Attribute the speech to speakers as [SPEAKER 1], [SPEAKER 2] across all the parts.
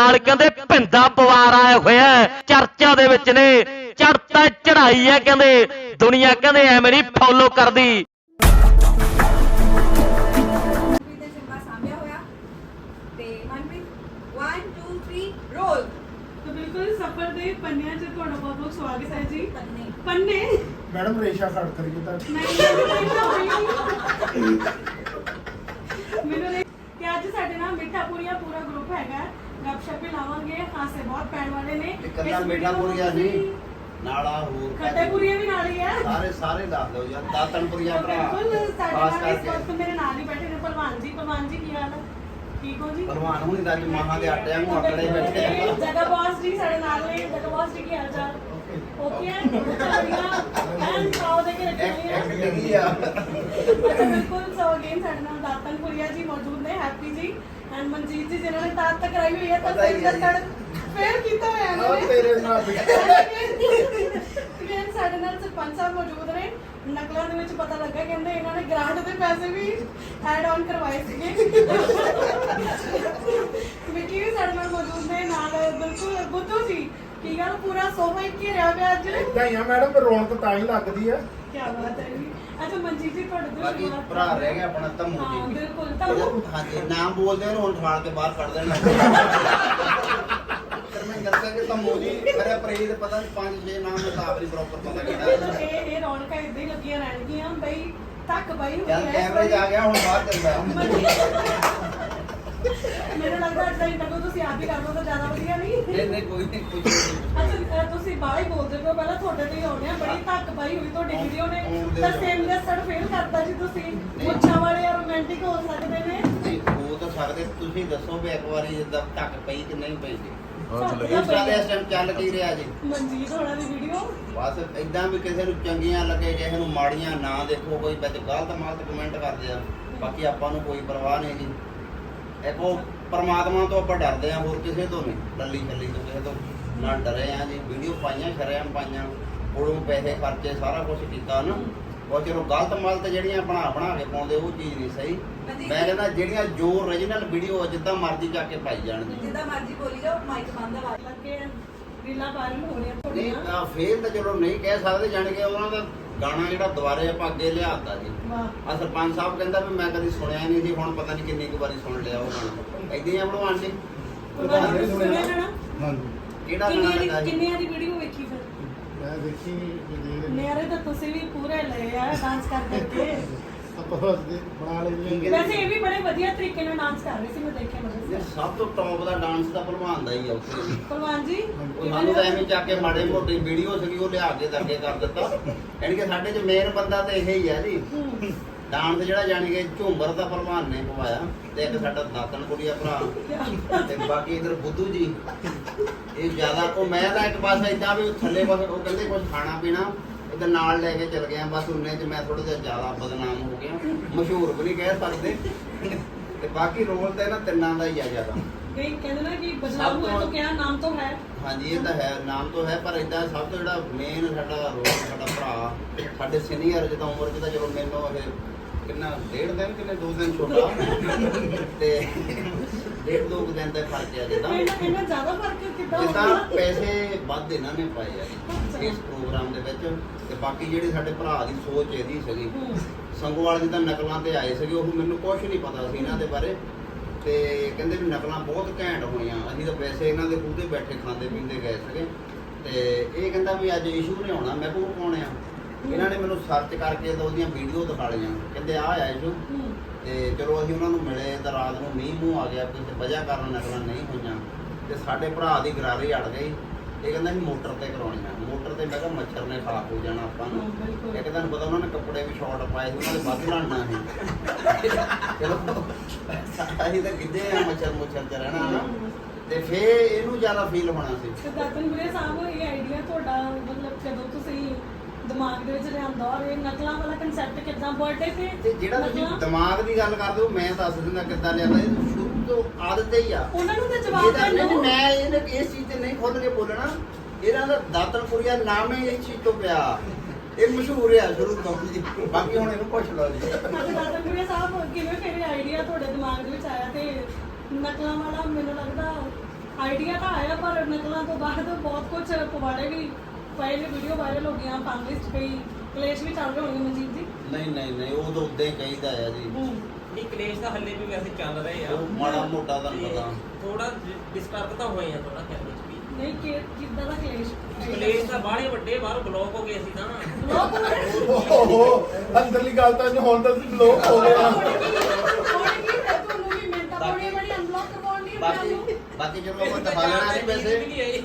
[SPEAKER 1] ਨਾਲ ਕਹਿੰਦੇ ਭਿੰਦਾ ਪਵਾਰ ਆਇਆ ਹੋਇਆ। ਚਰਚਾ ਦੇ ਵਿੱਚ ਨੇ। ਚੜਤਾ ਚੜਾਈ ਹੈ ਕਹਿੰਦੇ ਦੁਨੀਆ ਕਹਿੰਦੇ ਐਵੇਂ ਨਹੀਂ ਫੋਲੋ ਕਰਦੀ।
[SPEAKER 2] ਤੇ ਸਿਮਾ ਸਾਂਭਿਆ ਹੋਇਆ ਤੇ ਮਨਪ੍ਰੀਤ 1 2 3 ਰੋਲ
[SPEAKER 3] ਤਾਂ ਬਿਲਕੁਲ ਸਫਰ ਦੇ ਪੰਨਿਆਂ 'ਚ ਤੁਹਾਡਾ ਬਹੁਤ ਬਹੁਤ ਸਵਾਗਤ ਹੈ ਜੀ।
[SPEAKER 2] ਪੰਨੇ।
[SPEAKER 3] ਪੰਨੇ?
[SPEAKER 4] ਮੈਡਮ ਰੇਸ਼ਾ ਖੜ ਕਰੀਏ ਤਾਂ।
[SPEAKER 3] ਨਹੀਂ ਨਹੀਂ ਨਹੀਂ ਮੈਨੂੰ ਨਹੀਂ ਕਿ ਅੱਜ ਸਾਡੇ ਨਾਲ ਮਿੱਠਾ ਪੂਰੀਆ ਪੂਰਾ ਗਰੁੱਪ ਹੈਗਾ। ਗੱਪਸ਼ਪ ਵੀ ਲਾਵਾਂਗੇ ਹਾਸੇ ਬਹੁਤ ਪੈਣ ਵਾਲੇ ਨੇ।
[SPEAKER 5] ਇਕੱਲਾ
[SPEAKER 3] ਇਸ
[SPEAKER 5] ਮਿੱਠਾ
[SPEAKER 3] video ਨੂੰ
[SPEAKER 5] ਪੂਰੀਆ
[SPEAKER 3] ਤੁਸੀਂ
[SPEAKER 5] ਨਹੀਂ ਨਾਲਾ ਹੋਰ
[SPEAKER 3] ਖੱਟੇ ਪੂਰੀਆ ਵੀ ਨਾਲ ਹੀ ਹੈ
[SPEAKER 5] ਸਾਰੇ ਸਾਰੇ ਦੱਸ ਦਿਓ ਯਾਰ ਦਾਤਨਪੁਰੀਆ
[SPEAKER 3] ਤਾਂ
[SPEAKER 5] ਭਰਾ
[SPEAKER 3] ਬਿਲਕੁਲ ਸਾਡੇ
[SPEAKER 5] ਖਾਸ
[SPEAKER 3] ਨਾਲ ਇਸ
[SPEAKER 5] ਕਰਕੇ।
[SPEAKER 3] ਵਕਤ ਮੇਰੇ ਨਾਲ ਹੀ ਬੈਠੇ ਨੇ ਭਲਵਾਨ ਜੀ ਭਲਵਾਨ ਜੀ ਕੀ ਹਾਲ ਹੈ ਠੀਕ ਹੋ ਜੀ?
[SPEAKER 5] ਭਲਵਾਨ ਹੁਣੀ ਤਾਂ ਅੱਜ ਮਹਾਂ ਦੇ ਆਟਿਆਂ ਨੂੰ ਆਕੜੇ ਬੈਠੇ ਆ।
[SPEAKER 3] ਜਗਾ ਬਾਸ ਜੀ ਸਾਡੇ ਨਾਲ ਨੇ ਜਗਾ ਬਾਸ ਜੀ ਕੀ ਹਾਲ ਚਾਲ? ਓਕੇ ਹੈ ਐਂਡ ਪਾਉ ਦੇ ਕੇ ਰੱਖੀ ਹੋਈ ਹੈ
[SPEAKER 5] ਐਕਟਿੰਗ ਆ
[SPEAKER 3] ਬਿਲਕੁਲ ਸੋ ਅਗੇਨ ਸਾਡੇ ਨਾਲ ਦਾਤਨ ਪੁਰੀਆ ਜੀ ਮੌਜੂਦ ਨੇ ਹੈਪੀ ਜੀ। ਐਂਡ ਮਨਜੀਤ ਜੀ ਜਿਨ੍ਹਾਂ ਨੇ ਦਾਤ ਤੱਕ ਕਰਾਈ ਹੋਈ ਹੈ ਤਾਂ
[SPEAKER 5] ਪਤਾ ਹੀ ਹੈ
[SPEAKER 3] ਸਰ ਫੇਰ ਕੀਤਾ ਹੋਇਆ
[SPEAKER 4] ਆ
[SPEAKER 3] ਨੇ।
[SPEAKER 4] ਤੇਰੇ ਨਾਲ ਵੀ
[SPEAKER 3] ਅਗੇਨ ਸਾਡੇ ਨਾਲ ਸਰਪੰਚ ਸਾਹਿਬ ਮੌਜੂਦ ਨੇ। ਨਕਲਾਂ ਦੇ ਵਿੱਚ ਪਤਾ ਲੱਗਾ ਕਹਿੰਦੇ ਇਹਨਾਂ ਨੇ ਗ੍ਰਾਂਟ ਦੇ ਪੈਸੇ ਵੀ ਐਡ ਆਨ ਕਰਵਾਏ ਸੀਗੇ। ਵਿੱਕੀ ਵੀ ਸਾਡੇ ਨਾਲ ਮੌਜੂਦ ਨੇ ਨਾਲ ਬਿਲਕੁਲ ਬੁੱਧੂ ਜੀ। ਕੀ ਗੱਲ ਪੂਰਾ ਸੋਫਾ ਹੀ ਘੇਰਿਆ ਪਿਆ ਅੱਜ?
[SPEAKER 4] ਇਦਾਂ ਹੀ ਆ ਮੈਡਮ ਰੌਣਕ ਤਾਂ ਹੀ ਲੱਗਦੀ ਆ।
[SPEAKER 3] ਕੀ ਬਾਤ ਹੈ ਜੀ। ਅੱਛਾ ਮਨਜੀਤ ਜੀ ਤੁਹਾਡੇ ਤੋਂ
[SPEAKER 5] ਬਾਕੀ
[SPEAKER 3] ਸ਼ੁਰੂਆਤ
[SPEAKER 5] ਭਰਾ ਰਹਿ ਗਿਆ ਆਪਣਾ ਧੰਮੂ
[SPEAKER 3] ਹਾਂ
[SPEAKER 5] ਜੀ
[SPEAKER 3] ਬਿਲਕੁਲ ਤਾਂ
[SPEAKER 5] ਹਾਂਜੀ ਨਾਮ ਬੋਲਦੇ ਉਹਨੂੰ ਹੁਣ ਠਾਲ ਕੇ ਬਾਹਰ ਕੱਢ ਦੇਣਾ। ਧਰਮਿੰਦਰ ਸਿੰਘ ਧੰਮੂ ਜੀ ਮੇਰੇ ਪ੍ਰੀਤ ਪਤਾ ਨਹੀਂ ਪੰਜ ਛੇ ਨਾਮ ਮੈਂ ਤਾਂ ਆਪ ਨਹੀਂ ਪ੍ਰੋਪਰ ਪਤਾ ਕਿਹੜਾ
[SPEAKER 3] ਇਹ ਇਹ ਰੌਣਕਾਂ ਇਦਾਂ ਹੀ ਲੱਗੀਆਂ ਰਹਿਣਗੀਆਂ ਬਈ ਤੱਕ ਬਈ ਇਸ
[SPEAKER 5] ਕੈਮਰੇ 'ਚ ਆ ਗਿਆ ਹੁਣ ਬਾਹਰ ਚੱਲਦਾ।
[SPEAKER 3] ਮੈਨੂੰ ਲੱਗਦਾ ਅੱਜ ਦਾ ਇੰਟਰਵਿਊ ਤੁਸੀਂ ਆਪ ਹੀ ਕਰ ਲਓ ਤਾਂ ਜ਼ਿਆਦਾ ਵਧੀਆ ਨਹੀਂ।
[SPEAKER 5] ਨਹੀਂ ਨਹੀਂ ਕੋਈ ਨਹੀਂ ਕੁਝ
[SPEAKER 3] ਅੱਛਾ ਤੁਸੀਂ ਬਾਹਰ ਹੀ ਬੋਲਦੇ ਪਏ ਹੋ, ਪਹਿਲਾਂ ਤੁਹਾਡੇ ਤੇ ਹੀ ਆਉਂਦੇ ਆ ਬੜੀ ਧੱਕ ਪਾਈ ਹੋਈ ਤੁਹਾਡੀ ਵੀਡੀਓ ਨੇ।
[SPEAKER 5] ਆਉਂਦੇ
[SPEAKER 3] ਤਾਂ
[SPEAKER 5] ਰਹੋ।
[SPEAKER 3] ਸੇਮ ਦੇ ਸੜ ਫੇਲ ਕਰਤਾ ਜੀ ਤੁਸੀਂ। ਮੁੱਛਾਂ ਵਾਲੇ ਰੋਮਾਂਟਿਕ ਹੋ ਸਕਦੇ ਨੇ।
[SPEAKER 5] ਨਹੀਂ ਹੋ ਤਾਂ ਸਕਦੇ ਤੁਸੀਂ ਦੱਸੋ ਵੀ ਇੱਕ ਵਾਰੀ ਜਿੱਦਾਂ ਟੱਕ ਪਈ ਕਿ ਨਹੀਂ ਪਈ ਜੀ।
[SPEAKER 3] ਬਹੁਤ
[SPEAKER 5] ਇੰਸਟਾ ਦੇ ਇਸ ਟਾਈਮ ਚੱਲ ਕੀ ਰਿਹਾ ਜੀ।
[SPEAKER 3] ਮਨਜੀਤ ਹੋਣਾ ਦੀ ਵੀਡੀਓ
[SPEAKER 5] ਬਸ ਇਦਾਂ ਵੀ ਕਿਸੇ ਨੂੰ ਚੰਗੀਆਂ ਲੱਗੇ ਕਿਸੇ ਨੂੰ ਮਾੜੀਆਂ ਨਾ ਦੇਖੋ ਕੋਈ ਵਿੱਚ ਗਲਤ ਮਾਲਤ ਕਮੈਂਟ ਕਰਦੇ ਆ ਬਾਕੀ ਆਪਾਂ ਨੂੰ ਕੋਈ ਪਰਵਾਹ ਨਹੀਂ ਜੀ। ਉਹ ਪਰਮਾਤਮਾ ਤੋਂ ਆਪਾਂ ਡਰਦੇ ਆ ਹੋਰ ਕਿਸੇ ਤੋਂ ਨਹੀਂ। ਲੱਲੀ ਛੱਲੀ ਤੋਂ ਕਿਸੇ ਤੋਂ। ਨਾ ਡਰੇ ਆ ਜੀ। ਵੀਡੀਓ ਪਾਈਆਂ ਸ਼ਰਿਆਮ ਪਾਈਆਂ। ਕੋਲੋਂ ਪੈਸੇ ਖਰਚੇ ਸਾਰਾ ਕੁਝ ਕੀਤਾ ਨਾ। ਉਹ ਚਲੋ ਗਲਤ ਮਲਤ ਜਿਹੜੀਆਂ ਬਣਾ ਬਣਾ ਕੇ ਪਾਉਂਦੇ ਉਹ ਚੀਜ਼ ਨਹੀਂ ਸਹੀ। ਮੈਂ ਕਹਿੰਦਾ ਜਿਹੜੀਆਂ ਜੋ origignal ਵੀਡੀਓ ਜਿੱਦਾਂ ਮਰਜ਼ੀ ਜਾ ਕੇ ਪਾਈ ਜਾਣ। ਜੀ
[SPEAKER 2] ਜਿੱਦਾਂ ਮਰਜ਼ੀ ਬੋਲੀ ਜਾਓ ਮਾਈਕ ਬੰਦ ਆ।
[SPEAKER 3] ਲੱਗੇ ਰੀਲਾਂ ਵਾਇਰਲ ਹੋ ਰਹੀਆਂ
[SPEAKER 5] ਨਹੀਂ ਫੇਲ ਤਾਂ ਚਲੋ ਨਹੀਂ ਕਹਿ ਸਕਦੇ ਜਾਣ ਕੇ ਉਹਨਾਂ ਦਾ ਗਾਣਾ ਜਿਹੜਾ ਦੁਬਾਰੇ ਆਪਾਂ ਅੱਗੇ ਲਿਆਤਾ ਜੀ।
[SPEAKER 3] ਵਾਹ।
[SPEAKER 5] ਆ ਸਰਪੰਚ ਸਾਹਿਬ ਕਹਿੰਦਾ ਵੀ ਮੈਂ ਕਦੀ ਸੁਣਿਆ ਨਹੀਂ ਸੀ ਹੁਣ ਪਤਾ ਨਹੀਂ ਕਿੰਨੀ ਕੁ ਵਾਰੀ ਸੁਣ ਲਿਆ ਉਹ ਗਾਣਾ। ਏਦਾਂ ਹੀ ਆ ਭਲਵਾਨ ਜੀ?
[SPEAKER 3] ਉਹਨਾਂ ਨੇ ਸੁਣਿਆ ਨਾ?
[SPEAKER 4] ਹਾਂਜੀ।
[SPEAKER 5] ਕਿਹੜਾ ਗਾਣਾ ਲੱਗਾ
[SPEAKER 3] ਦੀ
[SPEAKER 5] ਜੀ?
[SPEAKER 3] ਕਿੰਨੀਆਂ ਦੀ ਵੀਡੀਓ ਵੇਖੀ ਫਿਰ?
[SPEAKER 4] ਮੈਂ ਦੇਖੀ
[SPEAKER 3] ਨਿਆਰੇ ਤਾਂ ਤੁਸੀਂ ਵੀ ਪੂਰੇ ਲਏ ਆ ਡਾਂਸ ਕਰ ਕਰਕੇ।
[SPEAKER 4] ਆਪਾਂ ਹੱਸਦੇ ਬਣਾ ਲੈਂਦੇ
[SPEAKER 3] ਵੈਸੇ ਇਹ ਵੀ ਬੜੇ ਵਧੀਆ ਤਰੀਕੇ ਨਾਲ ਡਾਂਸ ਕਰ ਰਹੇ ਸੀ ਮੈਂ ਦੇਖਿਆ
[SPEAKER 5] ਇਹ
[SPEAKER 3] ਮਤਲਬ
[SPEAKER 5] ਸਭ ਤੋਂ ਟੌਪ ਦਾ ਡਾਂਸ ਤਾਂ ਭਲਵਾਨ ਦਾ ਹੀ ਆ ਉੱਥੇ। ਜੀ
[SPEAKER 3] ਭਲਵਾਨ ਜੀ?
[SPEAKER 5] ਉਹ ਸਾਨੂੰ ਤਾਂ ਐਵੇਂ ਚੱਕ ਕੇ ਮਾੜੇ ਮੋਟੀ ਵੀਡੀਓ ਸੀਗੀ ਉਹ ਲਿਆ ਕੇ ਅੱਗੇ ਕਰ ਦਿੱਤਾ। ਯਾਨੀ ਕਿ ਸਾਡੇ ਚ ਮੇਨ ਬੰਦਾ ਤਾਂ ਇਹ ਹੀ ਆ ਜੀ।
[SPEAKER 3] ਹੂੰ।
[SPEAKER 5] ਡਾਂਸ ਜਿਹੜਾ ਜਾਣੀ ਕਿ ਝੂਮਰ ਦਾ ਭਲਵਾਨ ਨੇ ਪਵਾਇਆ ਤੇ ਇੱਕ ਸਾਡਾ ਦਾਤਨ ਕੁੜੀਆ ਭਰਾ ਤੇ ਬਾਕੀ ਇਧਰ ਬੁੱਧੂ ਜੀ। ਇਹ ਜ਼ਿਆਦਾ ਕੋ ਮੈਂ ਤਾਂ ਇੱਕ ਪਾਸੇ ਇਦਾਂ ਵੀ ਥੱਲੇ ਉਹ ਕਹਿੰਦੇ ਕੁਝ ਖਾਣਾ ਪੀਣਾ ਇਧਰ ਨਾਲ ਲੈ ਕੇ ਚਲ ਗਿਆ ਬਸ ਉਹਨੇ ਚ ਮੈਂ ਥੋੜਾ ਜਿਹਾ ਜ਼ਿਆਦਾ ਬਦਨਾਮ ਹੋ ਗਿਆ। ਮਸ਼ਹੂਰ ਵੀ ਨਹੀਂ ਕਹਿ ਸਕਦੇ। ਤੇ ਬਾਕੀ ਰੋਲ ਤਾਂ ਇਹਨਾਂ ਤਿੰਨਾਂ ਦਾ ਹੀ ਆ ਜ਼ਿਆਦਾ।
[SPEAKER 3] ਕਈ ਕਹਿੰਦੇ ਨਾ ਕਿ ਬਦਨਾਮ ਹੋਏ
[SPEAKER 5] ਤੋਂ-
[SPEAKER 3] ਕਿਆ ਨਾਮ ਤੋਂ ਹੈ।
[SPEAKER 5] ਹਾਂਜੀ ਇਹ ਤਾਂ ਹੈ ਨਾਮ ਤੋਂ ਹੈ ਪਰ ਇਦਾਂ ਸਭ ਤੋਂ ਜਿਹੜਾ ਮੇਨ ਸਾਡਾ ਰੋਲ ਸਾਡਾ ਭਰਾ ਸਾਡੇ ਸੀਨੀਅਰ ਜਦੋਂ ਉਮਰ ਚ ਤਾਂ ਚਲੋ ਮੈਨੂੰ ਇਹ ਕਿੰਨਾ ਡੇਢ ਦਿਨ ਕਿੰਨੇ ਦੋ ਦਿਨ ਛੋਟਾ? ਤੇ ਡੇਢ ਦੋ ਦਿਨ ਦਾ ਫ਼ਰਕ ਹੈ ਜਿੱਦਾਂ।
[SPEAKER 3] ਇਹਨਾਂ ਜ਼ਿਆਦਾ ਫ਼ਰਕ ਕਿੱਦਾਂ
[SPEAKER 5] ਜਿੱਦਾਂ ਪੈਸੇ ਵੱਧ ਇਹਨਾਂ ਨੇ ਪਾਏ ਆ ਇਸ ਪ੍ਰੋਗਰਾਮ ਦੇ ਵਿੱਚ। ਬਾਕੀ ਜਿਹੜੇ ਸਾਡੇ ਭਰਾ ਦੀ ਸੋਚ ਇਹਦੀ ਸੀਗੀ।
[SPEAKER 3] ਹੂੰ।
[SPEAKER 5] ਸੰਗੋਵਾਲ ਤਾਂ ਨਕਲਾਂ ਤੇ ਆਏ ਸੀਗੇ, ਉਹ ਮੈਨੂੰ ਕੁਝ ਨਹੀਂ ਪਤਾ ਸੀ ਇਹਨਾਂ ਦੇ ਬਾਰੇ। ਤੇ ਕਹਿੰਦੇ ਵੀ ਨਕਲਾਂ ਬਹੁਤ ਘੈਂਟ ਹੋਈਆਂ। ਅਸੀਂ ਤਾਂ ਵੈਸੇ ਇਹਨਾਂ ਦੇ ਖੂਹ ਤੇ ਬੈਠੇ ਖਾਂਦੇ ਪੀਂਦੇ ਗਏ ਸੀਗੇ। ਤੇ ਇਹ ਕਹਿੰਦਾ ਵੀ ਅੱਜ ਇਸ਼ੂ ਨੇ ਆਉਣਾ, ਮੈਂ ਕਿਹਾ ਉਹ ਕੌਣ ਆ? ਇਹਨਾਂ ਨੇ ਮੈਨੂੰ ਸਰਚ ਕਰਕੇ ਤਾਂ ਉਹਦੀਆਂ ਵੀਡੀਓ ਦਿਖਾ ਲਈਆਂ। ਕਹਿੰਦੇ ਆ ਆ ਇਸ਼ੂ
[SPEAKER 3] ਹੂੰ।
[SPEAKER 5] ਤੇ ਚਲੋ ਅਸੀਂ ਉਹਨਾਂ ਨੂੰ ਮਿਲੇ ਤਾਂ ਰਾਤ ਨੂੰ ਮੀਂਹ ਮੂੰਹ ਆ ਗਿਆ ਕਿਤੇ ਵਜ੍ਹਾ ਕਾਰਨ ਨਕਲਾਂ ਨਹੀਂ ਹੋਈਆਂ। ਤੇ ਸਾਡੇ ਭਰਾ ਦੀ ਗਰਾਰੀ ਅੜ ਗਈ। ਇਹ ਕਹਿੰਦਾ ਸੀ ਮੋਟਰ ਤੇ ਕਰਾਉਣੀਆਂ ਮੋਟਰ ਤੇ ਮੈਂ ਕਿਹਾ ਮੱਛਰ ਨੇ ਖਾ ਹੋ ਜਾਣਾ ਆਪਾਂ ਨੂੰ।
[SPEAKER 3] ਹਾਂ, ਬਿਲਕੁਲ।
[SPEAKER 5] ਇੱਕ ਤੁਹਾਨੂੰ ਪਤਾ ਉਹਨਾਂ ਨੇ ਕੱਪੜੇ ਵੀ ਸ਼ਾਰਟ ਪਾਏ ਸੀ ਉਹਨਾਂ ਦੇ ਵੱਧ ਲੜਨਾ ਸੀ। ਚਲੋ ਅਸੀਂ ਤਾਂ ਕਿੱਦੇ ਆ ਮੱਛਰ ਮੁੱਛਰ ਚ ਰਹਿਣਾ ਨਾ ਤੇ ਫੇਰ ਇਹਨੂੰ ਜ਼ਿਆਦਾ ਫੀਲ ਹੋਣਾ ਸੀ।
[SPEAKER 3] ਤੇ ਦਾਤਨ ਵੀਰੇ ਸਾਹਿਬ ਇਹ ਆਈਡੀਆ ਤੁਹਾਡਾ ਮਤਲਬ ਕਦੋਂ ਤੁਸੀਂ ਦਿਮਾਗ ਦੇ ਵਿੱਚ ਲਿਆਂਦਾ ਔਰ ਇਹ ਨਕਲਾਂ ਵਾਲਾ ਕਨਸੈਪਟ ਕਿਦਾਂ ਬਰਥਡੇ ਤੇ
[SPEAKER 5] ਤੇ ਜਿਹੜਾ ਤੁਸੀਂ? ਦਿਮਾਗ ਦੀ ਗੱਲ ਕਰਦੇ ਹੋ ਮੈਂ ਦੱਸ ਦਿੰਦਾ ਕਿੱਦਾਂ ਲਿਆਦਾ ਇਹ। ਤੋਂ ਆਦਤ ਹੀ ਆ।
[SPEAKER 3] ਉਹਨਾਂ ਨੂੰ ਤਾਂ ਜਵਾਬ
[SPEAKER 5] ਇਹਦਾ ਨਹੀਂ
[SPEAKER 3] ਦੇਣ
[SPEAKER 5] ਮੈਂ ਇਹਨੇ ਇਸ ਚੀਜ਼ ਤੇ ਨਹੀਂ ਖੁੱਲ ਕੇ ਬੋਲਣਾ। ਇਹਨਾਂ ਦਾ ਦਾਤਨਪੁਰੀਆ ਨਾਮ ਹੀ ਇਸ ਚੀਜ਼ ਤੋਂ ਪਿਆ। ਇਹ ਮਸ਼ਹੂਰ ਆ ਸ਼ੁਰੂ ਤੋਂ ਜੀ ਬਾਕੀ ਹੁਣ ਇਹਨੂੰ ਪੁੱਛ ਲਓ ਜੀ।
[SPEAKER 3] ਦਾਤਨ ਵੀਰੇ ਸਾਹਿਬ ਕਿਵੇਂ ਫਿਰ ਆਈਡੀਆ ਤੁਹਾਡੇ ਦਿਮਾਗ ਦੇ ਵਿੱਚ ਆਇਆ ਤੇ ਨਕਲਾਂ ਵਾਲਾ ਮੈਨੂੰ ਲੱਗਦਾ ਆਈਡੀਆ ਤਾਂ ਆਇਆ ਪਰ ਨਕਲਾਂ ਤੋਂ ਬਾਅਦ ਬਹੁਤ ਕੁਝ ਪਵਾੜੇ ਵੀ ਪਏ ਨੇ ਵੀਡੀਓ ਵਾਇਰਲ ਹੋ ਗਈਆਂ ਚ ਕਈ ਕਲੇਸ਼ ਵੀ ਚੱਲ ਰਹੇ ਹੋਣਗੇ ਮਨਜੀਤ ਜੀ।
[SPEAKER 5] ਨਹੀਂ ਨਹੀਂ ਨਹੀਂ ਉਹ ਤਾਂ ਉਦਾਂ ਹੀ ਕਹੀਦਾ ਆ ਜੀ।
[SPEAKER 3] ਹੂੰ
[SPEAKER 6] ਇਹ ਕਲੇਸ਼ ਤਾਂ ਹੱਲੇ ਵੀ ਵੈਸੇ ਚੱਲ ਰਹੇ ਆ।
[SPEAKER 5] ਉਹ ਮਾੜਾ ਮੋਟਾ ਤੁਹਾਨੂੰ ਪਤਾ।
[SPEAKER 6] ਥੋੜਾ ਡਿਸਟਰਬ ਤਾਂ ਹੋਏ ਆ ਥੋੜਾ ਚ ਵੀ।
[SPEAKER 3] ਨਹੀਂ ਕਿ ਕਿੱਦਾਂ ਦਾ ਕਲੇਸ਼?
[SPEAKER 6] ਕਲੇਸ਼ ਤਾਂ ਬਾਹਲੇ ਵੱਡੇ ਬਾਹਰ ਬਲੌਕ ਹੋ ਗਏ ਸੀ ਤਾਂ।
[SPEAKER 3] ਲੋਕ ਹੋਣੇ
[SPEAKER 4] ਓਹੋ ਅੰਦਰਲੀ ਗੱਲ ਤਾਂ ਨਹੀਂ ਹੁਣ ਤਾਂ ਅਸੀਂ ਲੋਕ ਹੋ ਗਏ। ਆ
[SPEAKER 3] ਤੁਹਾਨੂੰ ਵੀ ਮਿੰਟਾਂ ਪਾਉਣੀਆਂ ਬੜੀ ਅਨਬਲੌਕ ਕਰਵਾਉਣੀ ਹੈ
[SPEAKER 5] ਬਾਕੀ ਬਾਕੀ ਜਦੋਂ ਮੈਂ ਦਿਖਾ ਲੈਣਾ ਨਹੀਂ ਵੈਸੇ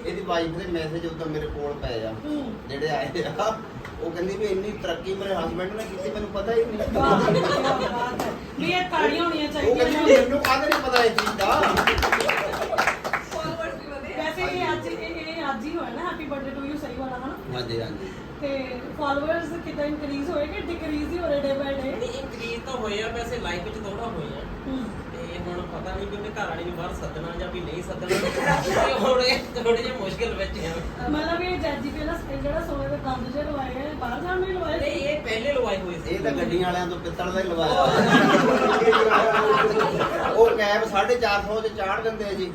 [SPEAKER 5] ਇਹਦੀ ਵਾਈਫ ਦੇ ਮੈਸੇਜ ਉਦੋਂ ਮੇਰੇ ਕੋਲ ਪਏ ਆ
[SPEAKER 3] ਹੂੰ।
[SPEAKER 5] ਜਿਹੜੇ ਆਏ ਆ। ਉਹ ਕਹਿੰਦੀ ਵੀ ਇੰਨੀ ਤਰੱਕੀ ਮੇਰੇ ਹਸਬੰਡ ਨੇ ਕੀਤੀ ਮੈਨੂੰ ਪਤਾ ਹੀ ਨਹੀਂ।
[SPEAKER 3] ਵੀ ਇਹ ਤਾੜੀਆਂ ਹੋਣੀਆਂ
[SPEAKER 5] ਉਹ
[SPEAKER 3] ਚਾਹੀਦੀਆਂ
[SPEAKER 5] ਕਹਿੰਦੀ
[SPEAKER 3] ਨੇ।
[SPEAKER 5] ਮੈਨੂੰ ਕਾਹਦੇ ਨਹੀਂ ਪਤਾ ਇਹ ਚੀਜ਼ ਦਾ?
[SPEAKER 2] ਫਾਲੋਅਰਸ ਵੀ ਵਧੇ।
[SPEAKER 3] ਵੈਸੇ ਇਹ ਅੱਜ ਇਹ ਇਹ ਅੱਜ ਹੀ ਹੋਇਆ ਨਾ ਹੈਪੀ ਬਰਥਡੇ ਟੂ ਯੂ ਸਹੀ ਵਾਲਾ ਹਨਾ
[SPEAKER 5] ਹਾਂਜੀ ਹਾਂਜੀ।
[SPEAKER 3] ਤੇ ਫਾਲੋਅਰਸ ਕਿਦਾਂ ਇਨਕਰੀਜ਼ ਹੋਏ ਕਿ ਡਿਕਰੀਜ਼ ਹੀ ਹੋ ਰਹੇ ਡੇ ਬਾਈ ਡੇ
[SPEAKER 6] ਨਹੀਂ ਇੰਕਰੀਜ਼ ਤਾਂ ਹੋਏ ਆ ਵੈਸੇ ਲਾਈਫ ਵਿੱਚ ਥੋੜਾ ਹੋਏ ਆ। ਤੇ ਹੁਣ ਪਤਾ ਨਹੀਂ ਕਿ ਉਹਨੇ ਘਰ ਵਾਲੀ ਨੂੰ ਬਾਹਰ ਸੱਦਣਾ ਜਾਂ ਵੀ ਨਹੀਂ ਸੱਦਣਾ। ਤੇ ਹੁਣ ਇਹ ਥੋੜੇ ਜਿਹਾ ਮੁਸ਼ਕਿਲ ਵਿੱਚ ਆ।
[SPEAKER 3] ਮਤਲਬ ਇਹ ਜੈਜੀ ਪਹਿਲਾਂ ਜਿਹੜਾ ਸੋਨੇ ਦੇ ਦੰਦ ਜੇ ਲਵਾਏ ਗਏ ਬਾਹਰ ਜਾਣ ਹੀ ਲਵਾਏ
[SPEAKER 6] ਨਹੀਂ
[SPEAKER 3] ਸੀ?
[SPEAKER 6] ਇਹ ਪਹਿਲੇ ਲਵਾਏ ਹੋਏ ਸੀ।
[SPEAKER 5] ਇਹ ਤਾਂ ਗੱਡੀਆਂ ਵਾਲਿਆਂ ਤੋਂ ਪਿੱਤਲ ਦਾ ਹੀ ਲਵਾਇਆ ਉਹ ਕੈਬ 450 ਚ ਚਾੜ ਦਿੰਦੇ ਆ ਜੀ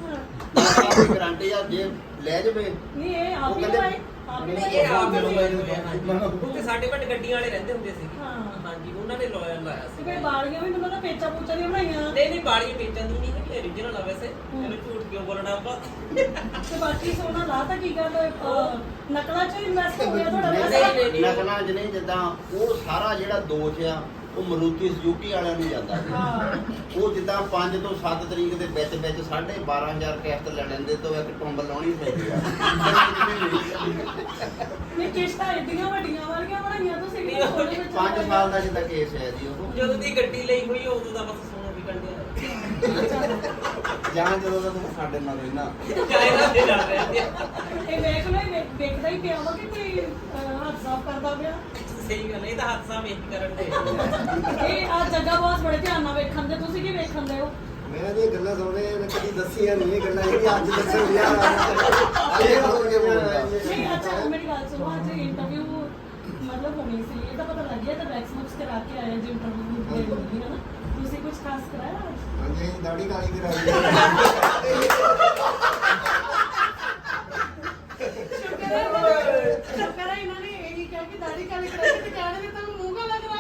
[SPEAKER 5] ਆਪਣੀ ਗਾਰੰਟੀ ਆ ਜੇ ਲੈ ਜਵੇ।
[SPEAKER 3] ਨਹੀਂ ਇਹ ਆਪ ਹੀ ਲਵਾਏ। ਆਪ ਹੀ ਲਵਾਏ।
[SPEAKER 6] ਇਹ। ਉਹ ਤੇ ਸਾਡੇ ਪਿੰਡ ਗੱਡੀਆਂ ਵਾਲੇ ਰਹਿੰਦੇ ਹੁੰਦੇ ਸੀ
[SPEAKER 3] ਹਾਂ।
[SPEAKER 6] ਹਾਂਜੀ ਉਹਨਾਂ ਨੇ ਲਾਇਆ ਲਾਇਆ ਸੀ।
[SPEAKER 3] ਫਿਰ ਬਾਲੀਆਂ ਵੀ ਮੈਨੂੰ ਤਾਂ ਪੇਚਾ ਪੂਚਾ ਨਹੀਂ ਬਣਾਈਆਂ?
[SPEAKER 6] ਨਹੀਂ ਨਹੀਂ ਬਾੜੀ ਵੇਚਣ ਦੀ ਨਹੀਂ ਹੈ origignal ਆ ਵੈਸੇ। ਇਹਨੂੰ ਝੂਠ ਕਿਉਂ ਬੋਲਣਾ ਆਪਾਂ?
[SPEAKER 3] ਤੇ ਬਾਕੀ ਸੋਨਾ ਲਾ ਤਾਂ ਕੀ ਗੱਲ ਅਹ, ਨਕਲਾਂ ਚ ਇਨਵੈਸਟ ਹੋ ਗਿਆ ਤੁਹਾਡਾ।
[SPEAKER 6] ਨਹੀਂ, ਨਹੀਂ, ਨਹੀਂ।
[SPEAKER 5] ਨਕਲਾਂ ਚ ਨਹੀਂ ਜਿੱਦਾਂ ਉਹ ਸਾਰਾ ਜਿਹੜਾ ਦੋਸ਼ ਆ ਉਹ ਮਰੂਤੀ ਸੁਜ਼ੂਕੀ ਵਾਲਿਆਂ ਨੂੰ ਜਾਂਦਾ।
[SPEAKER 3] ਹਾਂ।
[SPEAKER 5] ਉਹ ਜਿੱਦਾਂ 5 ਤੋਂ 7 ਤਰੀਕ ਦੇ ਵਿੱਚ ਵਿੱਚ 12500 ਕਿਸ਼ਤ ਲੈ ਲੈਂਦੇ ਤੋਂ ਇੱਕ ਟੁੰਬ ਲਾਉਣੀ ਪੈਂਦੀ ਆ
[SPEAKER 3] ਨਹੀਂ ਕਿਸ਼ਤਾਂ ਏਡੀਆਂ ਵੱਡੀਆਂ ਵਾਲੀਆਂ ਬਣਾਈਆਂ ਤੁਸੀਂ ਕਿ ਸੋਨੇ ਵਿੱਚ
[SPEAKER 5] 5 ਸਾਲ ਦਾ ਜਿੱਦਾਂ। ਕੇਸ ਹੈ ਜੀ ਉਹ।
[SPEAKER 6] ਜਦੋਂ ਦੀ ਗੱਡੀ ਲਈ ਹੋਈ ਉਦੋਂ ਦਾ ਬਸ ਸੋਨਾ ਵਿਕਣ ਡਿਆ
[SPEAKER 5] ਜਾਂ ਜਦੋਂ ਦਾ ਤੁਸੀਂ ਸਾਡੇ ਨਾਲ ਰਹਿਣਾ।
[SPEAKER 6] ਚਾਈਨਾ ਦੇ ਜਾ ਰਹੇ ਆ।
[SPEAKER 3] ਇਹ ਵੇਖ ਲੋ ਵੇਖਦਾ ਹੀ ਪਿਆ ਵਾ ਕਿ ਕੋਈ ਹੱਥ ਸਾਫ਼ ਕਰਦਾ ਪਿਆ।
[SPEAKER 6] ਸਹੀ ਗੱਲ ਇਹ ਤਾਂ ਹਾਦਸਾ ਵੇਖ ਕਰਨ ਦੇ।
[SPEAKER 3] ਇਹ ਆ ਜੱਗਾ ਬਹੁਤ ਬੜੇ ਧਿਆਨ ਨਾਲ ਵੇਖਣ ਦੇ ਤੁਸੀਂ ਕੀ ਵੇਖਣ ਦੇ ਹੋ?
[SPEAKER 7] ਮੈਂ ਇਹ ਗੱਲਾਂ ਸੁਣਨੇ ਮੈਂ ਕਦੀ ਦੱਸੀਆਂ ਨਹੀਂ ਇਹ ਗੱਲਾਂ ਇਹ ਅੱਜ ਦੱਸਣ ਲਿਆ ਇਹ ਹੋ ਕੇ ਬੋਲਦਾ
[SPEAKER 3] ਨਹੀਂ ਅੱਛਾ ਮੇਰੀ ਗੱਲ ਸੁਣੋ ਅੱਜ ਇੰਟਰਵਿਊ ਮਤਲਬ ਹੋਣੀ ਸੀ ਇਹ ਤਾਂ ਪਤਾ ਲੱਗ ਗਿਆ ਤਾਂ ਵੈਕਸ ਮੁਕਸ ਕਰਾ ਕੇ ਆਏ ਜੀ ਇੰਟਰਵਿਊ ਦੇ ਲਈ ਹੈ ਨਾ? ਤੁਸੀਂ ਕੁਝ ਖਾਸ ਕਰਾਇਆ
[SPEAKER 7] ਹਾਂਜੀ ਦਾੜੀ ਕਾਲੀ ਕਰਾ ਲਈ
[SPEAKER 3] ਸ਼ੁਕਰ ਹੈ ਸ਼ੁਕਰ ਹੈ ਇਹਨਾਂ ਨੇ ਇਹ ਨਹੀਂ ਕਿਹਾ ਕਿ ਦਾੜੀ ਕਾਲੀ ਕਰਾਈ ਤੇ ਕਹਿਣ ਵੀ ਤੁਹਾਨੂੰ ਮੂੰਹ ਕਾਲਾ ਕਰਾ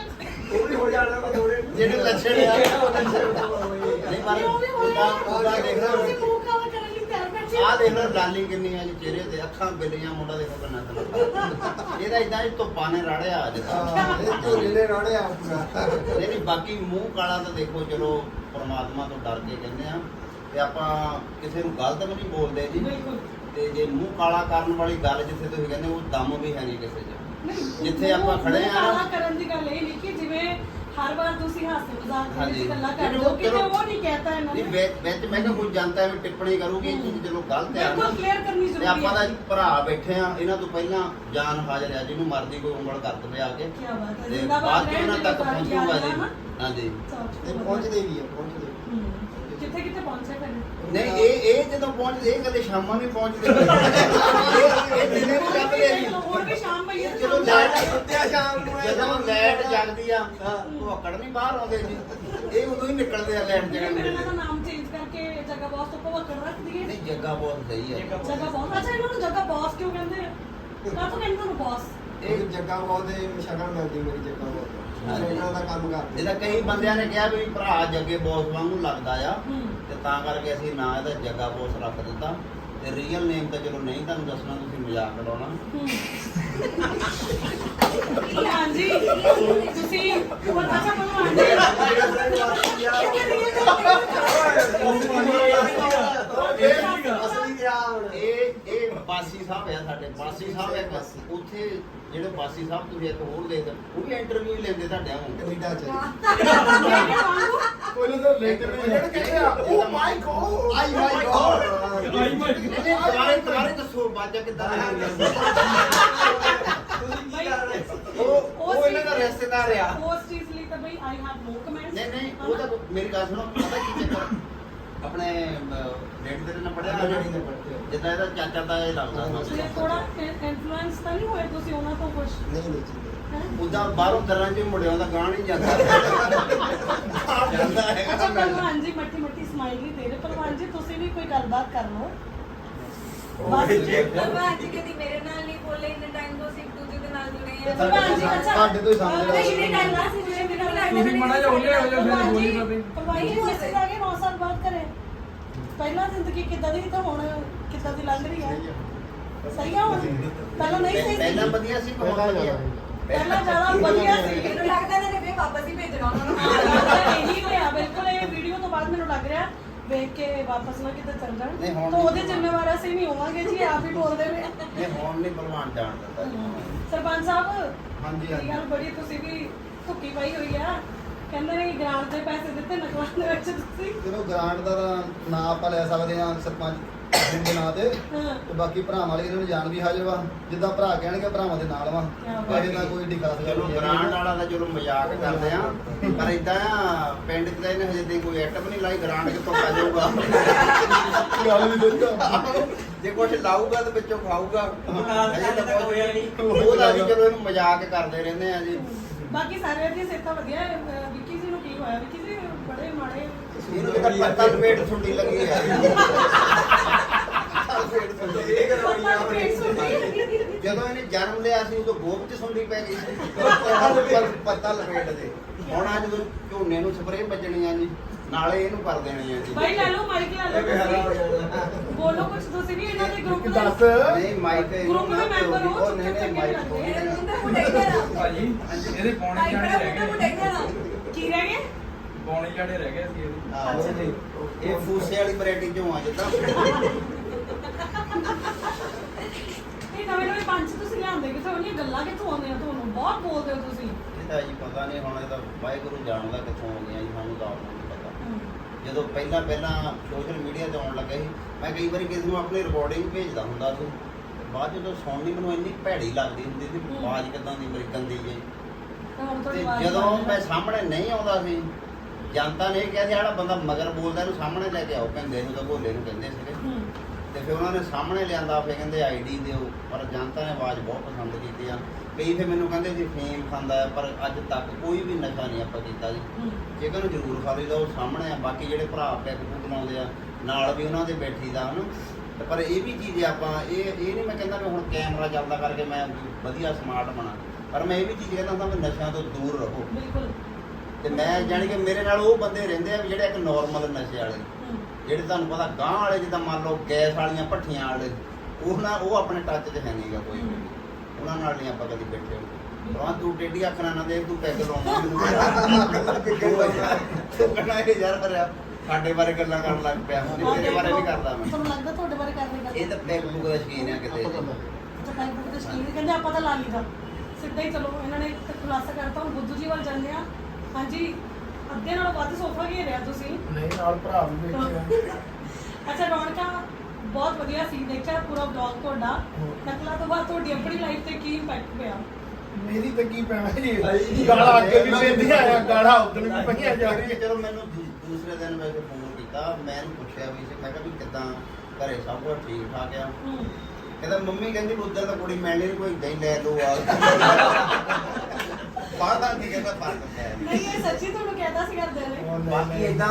[SPEAKER 7] ਉਹ ਵੀ ਹੋ ਜਾਣਾ ਮੈਂ ਥੋੜੇ
[SPEAKER 5] ਜਿਹੜੇ ਲੱਛਣ ਆ ਨਹੀਂ ਪਰ
[SPEAKER 3] ਉਹ ਵੀ
[SPEAKER 5] ਉਹਦਾ
[SPEAKER 3] ਹੋਇਆ
[SPEAKER 5] ਉਹਦਾ ਦੇਖਣਾ
[SPEAKER 3] ਤੁਸੀਂ ਮੂੰਹ ਕਾਲਾ ਕਰਨ ਲਈ ਤਿਆਰ ਬੈਠੇ
[SPEAKER 5] ਆਹ ਦੇਖ ਲਓ ਲਾਲੀ ਕਿੰਨੀ ਆ ਜੀ ਚਿਹਰੇ ਤੇ ਅੱਖਾਂ ਬਿੱਲੀਆਂ ਮੁੰਡਾ ਦੇਖੋ ਕਿੰਨਾ ਤਲਾ ਇਹਦਾ ਇਦਾਂ ਹੀ ਧੁੱਪਾਂ ਨੇ ਰਾੜਿਆ ਅੱਜ ਤਾਂ।
[SPEAKER 7] ਹਾਂ, ਇਹ ਝੋਲੇ ਨੇ ਰਾੜਿਆ ਪੂਰਾ
[SPEAKER 5] ਨਹੀਂ ਨਹੀਂ ਬਾਕੀ ਮੂੰਹ ਕਾਲਾ ਤਾਂ ਦੇਖੋ ਚਲੋ ਪਰਮਾਤਮਾ ਤੋਂ ਡਰ ਕੇ ਕਹਿੰਦੇ ਆ। ਤੇ ਆਪਾਂ ਕਿਸੇ ਨੂੰ ਗਲਤ ਵੀ ਨਹੀਂ ਬੋਲਦੇ ਜੀ।
[SPEAKER 3] ਬਿਲਕੁਲ।
[SPEAKER 5] ਤੇ ਜੇ ਮੂੰਹ ਕਾਲਾ ਕਰਨ ਵਾਲੀ ਗੱਲ ਜਿੱਥੇ ਤੁਸੀਂ ਕਹਿੰਦੇ ਉਹ ਦਮ ਵੀ ਹੈ ਨਹੀਂ ਕਿਸੇ 'ਚ। ਜਿੱਥੇ ਆਪਾਂ ਖੜੇ ਆ।
[SPEAKER 3] ਕਾਲਾ ਕਰਨ ਦੀ ਗੱਲ ਇਹ ਨਹੀਂ ਕਿ ਜਿਵੇਂ ਹਰ ਵਾਰ ਤੁਸੀਂ ਹਾਸੇ ਮਜ਼ਾਕ ਕਰਨ
[SPEAKER 5] ਹਾਂਜੀ।
[SPEAKER 3] ਦੀ ਗੱਲਾਂ
[SPEAKER 5] ਨਹੀਂ,
[SPEAKER 3] ਕਰਦੇ
[SPEAKER 5] ਉਹ
[SPEAKER 3] ਹੋ ਕਿ
[SPEAKER 5] ਚਲੋ-
[SPEAKER 3] ਉਹ ਨਹੀਂ ਕਹਤਾ ਇਹਨਾਂ
[SPEAKER 5] ਨਹੀਂ
[SPEAKER 3] ਨੇ?
[SPEAKER 5] ਵਿੱਚ ਵਿੱਚ ਮੈਂ ਕਿਹਾ ਕੋਈ ਜਨਤਾ ਵੀ ਟਿੱਪਣੀ ਕਰੂਗੀ ਇਹ ਚੀਜ਼ ਚਲੋ ਗਲਤ ਹੈ
[SPEAKER 3] ਬਿਲਕੁਲ ਕਲੀਅਰ ਕਰਨੀ
[SPEAKER 5] ਤੇ
[SPEAKER 3] ਜ਼ਰੂਰੀ
[SPEAKER 5] ਆਪਾਂ ਦਾ
[SPEAKER 3] ਹੈ
[SPEAKER 5] ਭਰਾ ਬੈਠੇ ਆ ਇਹਨਾਂ ਤੋਂ ਪਹਿਲਾਂ ਜਾਨ ਹਾਜ਼ਰ ਆ ਜਿਹਨੂੰ ਮਰਦੀ ਕੋਈ ਉਂਗਲ ਕਰ ਦਵੇ ਆ ਕੇ।
[SPEAKER 3] ਕੀ ਬਾਤ ਹੈ
[SPEAKER 5] ਤੇ
[SPEAKER 3] ਜ਼ਿੰਦਾਬਾਦ
[SPEAKER 5] ਬਾਅਦ ਚ
[SPEAKER 3] ਰਹਿਣ
[SPEAKER 5] ਉਹਨਾਂ ਤੱਕ ਪਹੁੰਚੂਗਾ ਜੀ।
[SPEAKER 3] ਹੈ ਨਾ?
[SPEAKER 5] ਹਾਂਜੀ।
[SPEAKER 7] ਤੇ ਪਹੁੰਚਦੇ ਵੀ ਆ ਪਹੁੰਚਦੇ।
[SPEAKER 3] ਹੂੰ। ਕਿੱਥੇ ਕਿੱਥੇ ਪਹੁੰਚਿਆ ਫਿਰ?
[SPEAKER 5] ਨਹੀਂ ਇਹ ਇਹ ਜਦੋਂ ਪਹੁੰਚਦੇ ਇਹ ਕਦੇ ਸ਼ਾਮਾਂ ਨੂੰ ਹੀ ਪਹੁੰਚਦੇ ਇਹ ਇਹ ਦਿਨੇ ਵੀ ਜਾਂਦੇ ਆ ਜੀ।
[SPEAKER 3] ਹੋਰ ਵੀ ਸ਼ਾਮ ਪਈ ਹੈ
[SPEAKER 5] ਜਦੋਂ
[SPEAKER 3] ਸ਼ਾਮ
[SPEAKER 5] ਲਾਈਟ
[SPEAKER 3] ਪਈ ਹੈ।
[SPEAKER 7] ਸੁੱਤਿਆ ਸ਼ਾਮ ਨੂੰ
[SPEAKER 5] ਜਦੋਂ ਲਾਈਟ ਜਗਦੀ ਆ ਉਹ ਅਕੜ ਨਹੀਂ ਬਾਹਰ ਆਉਂਦੇ ਜੀ। ਇਹ ਉਦੋਂ ਹੀ ਨਿਕਲਦੇ ਆ ਲਾਈਟ
[SPEAKER 3] ਨਹੀਂ, ਫਿਰ ਇਹਨਾਂ ਦਾ
[SPEAKER 5] ਜਗਣ
[SPEAKER 3] ਨਾਮ ਚੇਂਜ ਕਰਕੇ ਜਗ੍ਹਾ ਬੌਸ ਤੋਂ ਭਵਕੜ ਰੱਖ ਦਈਏ।
[SPEAKER 5] ਨਹੀਂ ਜੱਗਾ ਬਹੁਤ ਸਹੀ ਹੈ
[SPEAKER 3] ਬੌਸ ਅੱਛਾ ਇਹਨਾਂ ਨੂੰ ਜਗ੍ਹਾ ਬੌਸ ਕਿਉਂ ਕਹਿੰਦੇ ਆ? ਕਾਹ ਤੋਂ ਕਹਿੰਦੇ ਤੁਹਾਨੂੰ ਬੌਸ
[SPEAKER 7] ਇਹ ਜੱਗਾ ਬਹੁਤ ਦੇ ਸ਼ਗਨ ਮਿਲਦੀ ਮੇਰੀ ਜੱਗਾ। ਇਹਨਾਂ ਦਾ ਕੰਮ ਕਰਦੇ।
[SPEAKER 5] ਕਈ ਬੰਦਿਆਂ ਨੇ ਕਿਹਾ ਵੀ ਭਰਾ ਜੱਗੇ ਬੌਸ ਵਾਂਗੂ ਲੱਗਦਾ ਆ। ਤੇ ਕਰਕੇ ਅਸੀਂ ਨਾਂ ਇਹਦਾ ਜੱਗਾ ਬੌਸ ਰੱਖ ਦਿੱਤਾ। ਤੇ ਰੀਅਲ ਨੇਮ ਤਾਂ ਚਲੋ ਨਹੀਂ ਤੁਹਾਨੂੰ ਦੱਸਣਾ ਤੁਸੀਂ ਮਜ਼ਾਕ ਉਡਾਉਣਾ।
[SPEAKER 3] ਹੂੰ। ਹਾਂਜੀ। ਤੁਸੀਂ ਉਹ ਅੱਛਾ
[SPEAKER 5] ਇਹ ਇਹ ਬਾਸੀ ਸਾਹਿਬ ਆ ਸਾਡੇ ਬਾਸੀ ਸਾਹਿਬ ਇੱਕ। ਉੱਥੇ ਜਿਹੜੇ ਬਾਸੀ ਸਾਹਿਬ ਤੁਸੀਂ ਇੱਕ ਹੋਰ ਦੇਖਦੇ ਉਹ ਵੀ ਇੰਟਰਵਿਊ ਲੈਂਦੇ ਤੁਹਾਡੇ ਨੂੰ
[SPEAKER 7] ਕੈਨੇਡਾ ਚ।
[SPEAKER 4] ਕੋਈ ਨਾ ਲੇਟਰ ਜਿਹੜੇ ਕਹਿੰਦੇ ਆ? Oh my god
[SPEAKER 7] I my god
[SPEAKER 5] ਤੁਹਾਰੇ ਤੁਹਾਰੇ ਦੱਸੋ ਬਾਜਾ ਕਿੱਦਾਂ ਦਾ
[SPEAKER 7] ਤੁਸੀਂ ਕੀ ਕਰ ਰਹੇ
[SPEAKER 5] ਉਹ ਉਹ ਇਹਨਾਂ ਦਾ ਰਿਸ਼ਤੇਦਾਰ ਆ।
[SPEAKER 3] ਉਸ ਚੀਜ਼ ਲਈ ਤਾਂ ਬਈ ਆਈ ਹੈਵ ਨੋ ਕਮੈਂਟਸ
[SPEAKER 5] ਨਹੀਂ ਨਹੀਂ ਉਹ ਤਾਂ ਮੇਰੀ ਗੱਲ ਸੁਣੋ ਪਤਾ ਕੀ ਚੱਕਰ? ਆਪਣੇ ਡੇਟ ਤੇ ਨਾ ਪੜਿਆ
[SPEAKER 7] ਡੈਡੀ ਨੇ ਪੜ੍ਹੇ ਹੋਏ।
[SPEAKER 5] ਜਿੱਦਾਂ ਇਹਦਾ ਚਾਚਾ ਦਾ ਇਹ ਲੱਗਦਾ
[SPEAKER 3] ਤੇ
[SPEAKER 5] ਸਾਨੂੰ
[SPEAKER 3] ਥੋੜਾ ਇਨਫਲੂਐਂਸ ਤਾਂ ਨਹੀਂ ਹੋਏ ਤੁਸੀਂ ਉਹਨਾਂ ਤੋਂ ਕੁਝ
[SPEAKER 7] ਨਹੀਂ ਨਹੀਂ ਜੀ
[SPEAKER 5] ਉਦਾਂ ਬਾਹਰੋਂ ਦਰਾਂ ਚ ਮੁੰਡਿਆਂ ਦਾ ਗਾਣ ਹੀ ਜਾਂਦਾ। ਜਾਂਦਾ
[SPEAKER 3] ਅੱਛਾ
[SPEAKER 5] ਹੈਗਾ
[SPEAKER 3] ਪਹਿਲਵਾਨ ਜੀ ਮੱਠੀ ਮੱਠੀ ਸਮਾਈਲ ਹੀ ਦੇ ਰਹੇ। ਪਹਿਲਵਾਨ ਜੀ ਤੁਸੀਂ ਵੀ ਕੋਈ ਗੱਲਬਾਤ ਕਰ ਲਓ। ਬਸ।
[SPEAKER 2] ਭਗਵਾਨ ਜੀ ਕਦੀ ਮੇਰੇ ਨਾਲ ਨਹੀਂ ਬੋਲੇ ਇੰਨੇ ਟਾਈਮ ਤੋਂ ਦੇ ਨਾਲ ਜੁੜੇ ਆ
[SPEAKER 3] ਭਗਵਾਨ ਜੀ ਅੱਛਾ
[SPEAKER 7] ਸਾਡੇ ਤੋਂ ਹੀ ਸਮਝ ਲਓ।
[SPEAKER 3] ਨਹੀਂ ਨਹੀਂ ਗੱਲ ਆ ਸੀ ਜਿਹੜੇ ਮੇਰੇ ਨਾਲ
[SPEAKER 8] ਤੁਸੀਂ ਮਾੜਾ ਜਿਹਾ ਉੱਲੇ ਹੋ ਜਾਓ, ਫਿਰ ਬੋਲੀ ਨਾ ਪਈ।
[SPEAKER 3] ਭਗਵਾਨ ਜੀ ਅਸੀਂ ਜਾ ਕੇ 9 ਸਾਲ ਬਾਅਦ ਕਰੇ ਪਹਿਲਾਂ ਜ਼ਿੰਦਗੀ ਕਿੱਦਾਂ ਦੀ ਤੇ ਹੁਣ ਕਿੱਦਾਂ ਦੀ ਲੱਗ ਰਹੀ ਹੈ ਸਹੀ ਆ ਹੁਣ ਪਹਿਲਾਂ ਨਹੀਂ ਸਹੀ
[SPEAKER 5] ਪਹਿਲਾਂ
[SPEAKER 3] ਸੀ
[SPEAKER 5] ਵਧੀਆ ਸੀ ਬਹੁਤ
[SPEAKER 7] ਪਹਿਲਾਂ
[SPEAKER 5] ਵਧੀਆ
[SPEAKER 3] ਪਹਿਲਾਂ ਜ਼ਿਆਦਾ ਵਧੀਆ ਸੀ
[SPEAKER 2] ਮੈਨੂੰ ਲੱਗਦਾ ਇਹਨਾਂ ਨੇ ਫੇਰ ਵਾਪਸ ਹੀ ਭੇਜਣਾ ਉਹਨਾਂ ਨੂੰ
[SPEAKER 3] ਹਾਂ, ਇਹੀ ਹੋਇਆ ਬਿਲਕੁਲ ਇਹ ਵੀਡੀਓ ਤੋਂ ਬਾਅਦ ਮੈਨੂੰ ਲੱਗ ਰਿਹਾ ਵੇਖ ਕੇ ਵਾਪਸ ਨਾ ਕਿਤੇ ਚੱਲ ਜਾਣ
[SPEAKER 5] ਨਹੀਂ, ਹੁਣ
[SPEAKER 3] ਤਾਂ ਉਹਦੇ
[SPEAKER 5] ਨਹੀਂ।
[SPEAKER 3] ਜ਼ਿੰਮੇਵਾਰ ਅਸੀਂ ਨਹੀਂ ਹੋਵਾਂਗੇ ਜੀ ਆਪ ਹੀ ਬੋਲਦੇ ਵੇ
[SPEAKER 5] ਇਹ ਹੁਣ ਨਹੀਂ ਭਲਵਾਨ ਜਾਣ ਦਿੰਦਾ ਜੀ।
[SPEAKER 3] ਸਰਪੰਚ ਸਾਹਿਬ
[SPEAKER 7] ਹਾਂਜੀ,
[SPEAKER 3] ਇਹ
[SPEAKER 7] ਹਾਂਜੀ।
[SPEAKER 3] ਗੱਲ ਬੜੀ ਤੁਸੀਂ ਵੀ ਧੁੱਕੀ ਪਾਈ ਹੋਈ ਆ ਕਹਿੰਦੇ ਨੇ ਗ੍ਰਾਂਟ ਦੇ ਪੈਸੇ ਦਿੱਤੇ ਨਕਲਾਂ ਦੇ ਵਿੱਚ ਤੁਸੀਂ
[SPEAKER 7] ਚਲੋ ਗ੍ਰਾਂਟ ਦਾ ਨਾਂ ਆਪਾਂ ਲੈ ਸਕਦੇ ਹਾਂ ਸਰਪੰਚ ਦੇ ਨਾਂ ਤੇ
[SPEAKER 3] ਹਾਂ।
[SPEAKER 7] ਤੇ ਬਾਕੀ ਭਰਾਵਾਂ ਵਾਲੀ ਇਹਨਾਂ ਨੂੰ ਜਾਣ ਵੀ ਹਾਜ਼ਰ ਵਾ ਜਿੱਦਾਂ ਭਰਾ ਕਹਿਣਗੇ ਭਰਾਵਾਂ ਦੇ ਨਾਲ ਵਾ।
[SPEAKER 3] ਬਾਤ
[SPEAKER 7] ਇਹਦੇ ਕੋਈ ਗੱਲ
[SPEAKER 5] ਚਲੋ
[SPEAKER 7] ਨਹੀਂ
[SPEAKER 5] ਗ੍ਰਾਂਡ ਵਾਲਾ ਦਾ ਚਲੋ ਮਜ਼ਾਕ ਕਰਦੇ ਆ ਪਰ ਇਦਾਂ ਆ ਪਿੰਡ 'ਚ ਤਾਂ ਇਹਨੇ ਹਜੇ ਤੇ ਕੋਈ ਐਟਮ ਨਹੀਂ ਲਾਈ ਗ੍ਰਾਂਡ ਕਿੱਥੋਂ ਪੈ ਜਾਊਗਾ।
[SPEAKER 7] ਗੱਲ ਵੀ ਦੱਸਦਾ
[SPEAKER 5] ਜੇ ਕੁਝ ਲਾਊਗਾ ਤਾਂ ਵਿੱਚੋਂ ਖਾਊਗਾ। ਹਜੇ ਤਾਂ ਕੁਛ
[SPEAKER 6] ਹੋਇਆ ਨਹੀਂ।
[SPEAKER 5] ਉਹਦਾ ਵੀ ਚਲੋ ਇਹਨੂੰ ਮਜ਼ਾਕ ਕਰਦੇ ਰਹਿੰਦੇ ਆ ਜੀ।
[SPEAKER 3] ਬਾਕੀ ਸਾਰੇ ਦੀ ਸਿਹਤਾਂ ਵਧੀਆ ਹੈ। ਵਿੱਕੀ ਜੀ ਨੂੰ ਕੀ ਹੋਇਆ? ਵਿੱਕੀ ਜੀ
[SPEAKER 5] ਇਹਨੂੰ ਤਾਂ ਪੱਤਾ ਲਪੇਟ ਸੁੰਡੀ ਲੱਗੀ ਆ।
[SPEAKER 3] ਪਤਾ ਨਹੀਂ ਪੇਟ ਸੁਣਦੀ
[SPEAKER 5] ਜਦੋਂ ਇਹਨੇ ਜਨਮ ਲਿਆ ਸੀ ਉਦੋਂ ਗੋਪ 'ਚ ਸੁੰਡੀ ਪੈ ਗਈ ਸੀ। ਪਰ ਪੱਤਾ ਲਪੇਟ ਦੇ ਹੁਣ ਆ ਜਦੋਂ ਝੋਨੇ ਨੂੰ ਸਪਰੇਅ ਵੱਜਣੀਆਂ ਜੀ ਨਾਲੇ ਇਹਨੂੰ ਕਰ ਦੇਣੀ ਆ ਜੀ।
[SPEAKER 3] ਭਾਈ ਲੈ ਲਓ ਮਾਈਕ ਲੈ ਲਓ ਬੋਲੋ ਕੁਝ ਤੁਸੀਂ ਵੀ ਇਹਨਾਂ ਦੇ ਗਰੁੱਪ ਦਾ
[SPEAKER 4] ਦੱਸ।
[SPEAKER 5] ਨਹੀਂ ਮਾਈਕ
[SPEAKER 3] ਗਰੁੱਪ ਦੇ। ਮੈਂਬਰ ਹੋ
[SPEAKER 5] ਉਹ ਨਹੀਂ ਨਹੀਂ ਮਾਈਕ ਤੋਂ
[SPEAKER 2] ਇਹ ਮੁੰਡੇ ਮੁੰਡੇ ਨਾ
[SPEAKER 8] ਭਾਜੀ ਇਹਦੇ ਪੌਣੇ ਜਾਣੇ ਰਹਿ ਗਏ
[SPEAKER 3] ਕੀ ਰਹਿ ਗਏ
[SPEAKER 8] ਪੌਣੇ ਜਾਣੇ ਰਹਿ ਗਏ ਸੀ ਇਹਦੇ
[SPEAKER 5] ਆਹੋ। ਇਹ ਫੂਸੇ ਵਾਲੀ ਵੈਰਾਈਟੀ ਚੋਂ ਆ ਜਿੱਦਾਂ।
[SPEAKER 3] ਇਹ ਨਵੇਂ ਨਵੇਂ ਪੰਜ ਤੁਸੀਂ ਲਿਆਉਂਦੇ ਕਿਥੋਂ ਉਹਨੀਆਂ ਗੱਲਾਂ ਕਿੱਥੋਂ ਆਉਂਦੀਆਂ ਤੁਹਾਨੂੰ? ਬਹੁਤ ਬੋਲਦੇ ਹੋ ਤੁਸੀਂ।
[SPEAKER 5] ਇਹਦਾ ਜੀ ਪਤਾ ਨਹੀਂ ਹੁਣ ਇਹਦਾ ਵਾਹਿਗੁਰੂ ਜਾਣਦਾ ਕਿੱਥੋਂ ਆਉਂਦੀਆਂ ਜੀ ਸਾਨੂੰ ਤਾਂ ਆਪ ਨੂੰ ਨਹੀਂ ਪਤਾ। ਜਦੋਂ ਪਹਿਲਾਂ ਪਹਿਲਾਂ ਸੋਸ਼ਲ ਮੀਡੀਆ ਤੇ ਆਉਣ ਲੱਗਾ ਸੀ ਮੈਂ ਕਈ ਵਾਰੀ ਕਿਸੇ ਨੂੰ ਆਪਣੀ ਰਿਕਾਰਡਿੰਗ ਭੇਜਦਾ ਹੁੰਦਾ ਸੀ। ਤੇ ਬਾਅਦ 'ਚ ਜਦੋਂ ਸੁਣਨੀ ਮੈਨੂੰ ਇੰਨੀ ਭੈੜੀ ਲੱਗਦੀ ਹੁੰਦੀ ਸੀ
[SPEAKER 3] ਹੂੰ।
[SPEAKER 5] ਆਵਾਜ਼ ਕਿਦਾਂ ਦੀ
[SPEAKER 3] ਤਾਂ ਹੁਣ
[SPEAKER 5] ਤੇ
[SPEAKER 3] ਤੁਹਾਡੀ ਆਵਾਜ਼
[SPEAKER 5] ਜਦੋਂ
[SPEAKER 3] ਹੈ।
[SPEAKER 5] ਮੈਂ ਸਾਹਮਣੇ ਨਹੀਂ ਆਉਂਦਾ ਸੀ ਜਨਤਾ ਨੇ ਇਹ ਕਿਹਾ ਸੀ ਜਿਹੜਾ ਬੰਦਾ ਮਗਰ ਬੋਲਦਾ ਇਹਨੂੰ ਸਾਹਮਣੇ ਲੈ ਕੇ ਆਓ ਕਹਿੰਦੇ ਨੂੰ ਤਾਂ ਭੋਲੇ ਨੂੰ ਕਹਿੰਦੇ ਸੀਗੇ।
[SPEAKER 3] ਹੂੰ।
[SPEAKER 5] ਤੇ ਫਿਰ ਉਹਨਾਂ ਨੇ ਸਾਹਮਣੇ ਲਿਆਂਦਾ ਫਿਰ ਕਹਿੰਦੇ ਆਈਡੀ ਦਿਓ ਪਰ ਜਨਤਾ ਨੇ ਆਵਾਜ਼ ਬਹੁਤ ਪਸੰਦ ਕੀਤੀ ਆ। ਕਈ ਫਿਰ ਮੈਨੂੰ ਕਹਿੰਦੇ ਸੀ ਫੇਮ ਖਾਂਦਾ ਹੈ ਪਰ ਅੱਜ ਤੱਕ ਕੋਈ ਵੀ ਨਸ਼ਾ ਨਹੀਂ ਆਪਾਂ ਕੀਤਾ ਜੀ।
[SPEAKER 3] ਹੂੰ।
[SPEAKER 5] ਜੇਕਰ ਨੂੰ ਜ਼ਰੂਰ ਖਾ ਲਈਦਾ ਉਹ ਸਾਹਮਣੇ ਆ ਬਾਕੀ ਜਿਹੜੇ ਭਰਾ ਪੈਕ ਪੂਕ ਲਾਉਂਦੇ ਆ ਨਾਲ ਵੀ ਉਹਨਾਂ ਦੇ ਬੈਠੀ ਦਾ ਹਨ। ਪਰ ਇਹ ਵੀ ਚੀਜ਼ ਆਪਾਂ ਇਹ ਇਹ ਨਹੀਂ ਮੈਂ ਕਹਿੰਦਾ ਵੀ ਹੁਣ ਕੈਮਰਾ ਚੱਲਦਾ ਕਰਕੇ ਮੈਂ ਵਧੀਆ ਸਮਾਰਟ ਬਣਾ। ਪਰ ਮੈਂ ਇਹ ਵੀ ਚੀਜ਼ ਕਹਿੰਦਾ ਹੁੰਦਾ ਵੀ ਨਸ਼ਿਆਂ ਤੋਂ ਦੂਰ ਰਹੋ।
[SPEAKER 3] ਬਿਲਕੁਲ।
[SPEAKER 5] ਤੇ ਮੈਂ ਜਾਣੀ ਕਿ ਮੇਰੇ ਨਾਲ ਉਹ ਬੰਦੇ ਰਹਿੰਦੇ ਆ ਵੀ ਜਿਹੜੇ ਇੱਕ ਨਾਰਮਲ ਨਸ਼ੇ ਵਾਲੇ। ਜਿਹੜੇ ਤੁਹਾਨੂੰ ਪਤਾ ਗਾਂ ਵਾਲੇ ਜਿੱਦਾਂ ਮੰਨ ਲਓ ਗੈਸ ਵਾਲੀਆਂ ਭੱਠੀਆਂ ਵਾਲੇ ਉਹ ਨਾ ਉਹ ਆਪਣੇ ਟੱਚ 'ਚ ਹੈ ਨਹੀਂਗਾ ਕੋਈ। ਉਹਨਾਂ ਨਾਲ ਨਹੀਂ ਆਪਾਂ ਕਦੀ ਬੈਠੇ। ਹਾਂ। ਤੂੰ ਟੇਢੀ ਅੱਖਰਾਂ ਨਾਲ ਦੇਖ ਤੂੰ ਪੈਗ ਲਾਉਣਾ ਤੂੰ ਕਹਿਣਾ ਇਹ ਯਾਰ ਹਰਿਆ ਸਾਡੇ ਬਾਰੇ ਗੱਲਾਂ ਕਰਨ ਲੱਗ ਪਿਆ। ਹੁਣ ਤੇਰੇ ਬਾਰੇ ਵੀ ਕਰਦਾ ਮੈਂ।
[SPEAKER 3] ਤੁਹਾਨੂੰ ਲੱਗਦਾ ਤੁਹਾਡੇ ਬਾਰੇ ਕਰਨੀ ਗੱਲ?
[SPEAKER 5] ਇਹ ਤਾਂ ਪੂਗ ਦਾ ਸ਼ਕੀਨ ਆ ਕਿਤੇ। ਜੀ।
[SPEAKER 3] ਅੱਛਾ ਭਾਈ ਬੁੱਕ ਦੇ ਸ਼ਕੀਨ ਕਹਿੰਦੇ ਆਪਾਂ ਤਾਂ ਲਾ ਲਈਦਾ। ਸਿੱਧਾ ਹੀ ਚਲੋ ਇਹਨਾਂ ਨੇ ਤਾਂ ਖੁਲਾਸਾ ਕਰਤਾ ਹੁਣ ਬੁੱਧੂ ਜੀ ਵੱਲ ਜਾਂਦੇ ਆ। ਹਾਂਜੀ ਅੱਧੇ ਨਾਲੋਂ ਵੱਧ ਸੋਫਾ ਘੇਰਿਆ ਤੁਸੀਂ?
[SPEAKER 4] ਨਹੀਂ ਨਾਲ ਭਰਾ ਵੀ ਬੈਠੇ ਆ
[SPEAKER 3] ਅੱਛਾ ਰੌਣਕਾਂ ਬਹੁਤ ਵਧੀਆ ਸੀ ਦੇਖਿਆ ਪੂਰਾ ਵਲੌਗ ਤੁਹਾਡਾ। ਨਕਲਾਂ ਤੋਂ ਬਾਅਦ ਤੁਹਾਡੀ ਆਪਣੀ ਲਾਈਫ ਤੇ ਕੀ ਇੰਪੈਕਟ ਪਿਆ?
[SPEAKER 4] ਮੇਰੀ ਤਾਂ ਕੀ ਪੈਣਾ ਜੀ? ਗਾਲਾਂ ਅੱਗੇ ਵੀ ਪੈਂਦੀਆਂ ਆ ਗਾਲਾਂ ਉਦੋਂ ਵੀ ਪਈਆਂ ਜਾ ਰਹੀਆਂ।
[SPEAKER 5] ਚਲੋ ਮੈਨੂੰ ਦੂ- ਦੂਸਰੇ ਦਿਨ ਮੈਂ ਫੋਨ ਕੀਤਾ ਮੈਂ ਪੁੱਛਿਆ ਵੀ ਸੀ ਮੈਂ ਕਿਹਾ ਵੀ ਕਿਦਾਂ ਘਰੇ ਸਭ ਕੁਝ ਠੀਕ ਠਾਕ ਆ ਕਹਿੰਦਾ ਮੰਮੀ ਕਹਿੰਦੀ ਉੱਧਰ ਤਾਂ ਕੁੜੀ ਮਿਲਣੀ ਨੀ, ਕੋਈ ਇਦਾਂ ਹੀ ਲੈ ਲਓ ਆ। ਬਾਹਰ ਦੀ ਕਹਿੰਦਾ ਫ਼ਰਕ ਹੈ
[SPEAKER 3] ਨਹੀਂ ਇਹ ਸੱਚੀ ਤੁਹਾਨੂੰ ਕਹਿਤਾ ਸੀ ਕਰਦੇ ਨੇ।
[SPEAKER 5] ਬਾਕੀ ਇਦਾਂ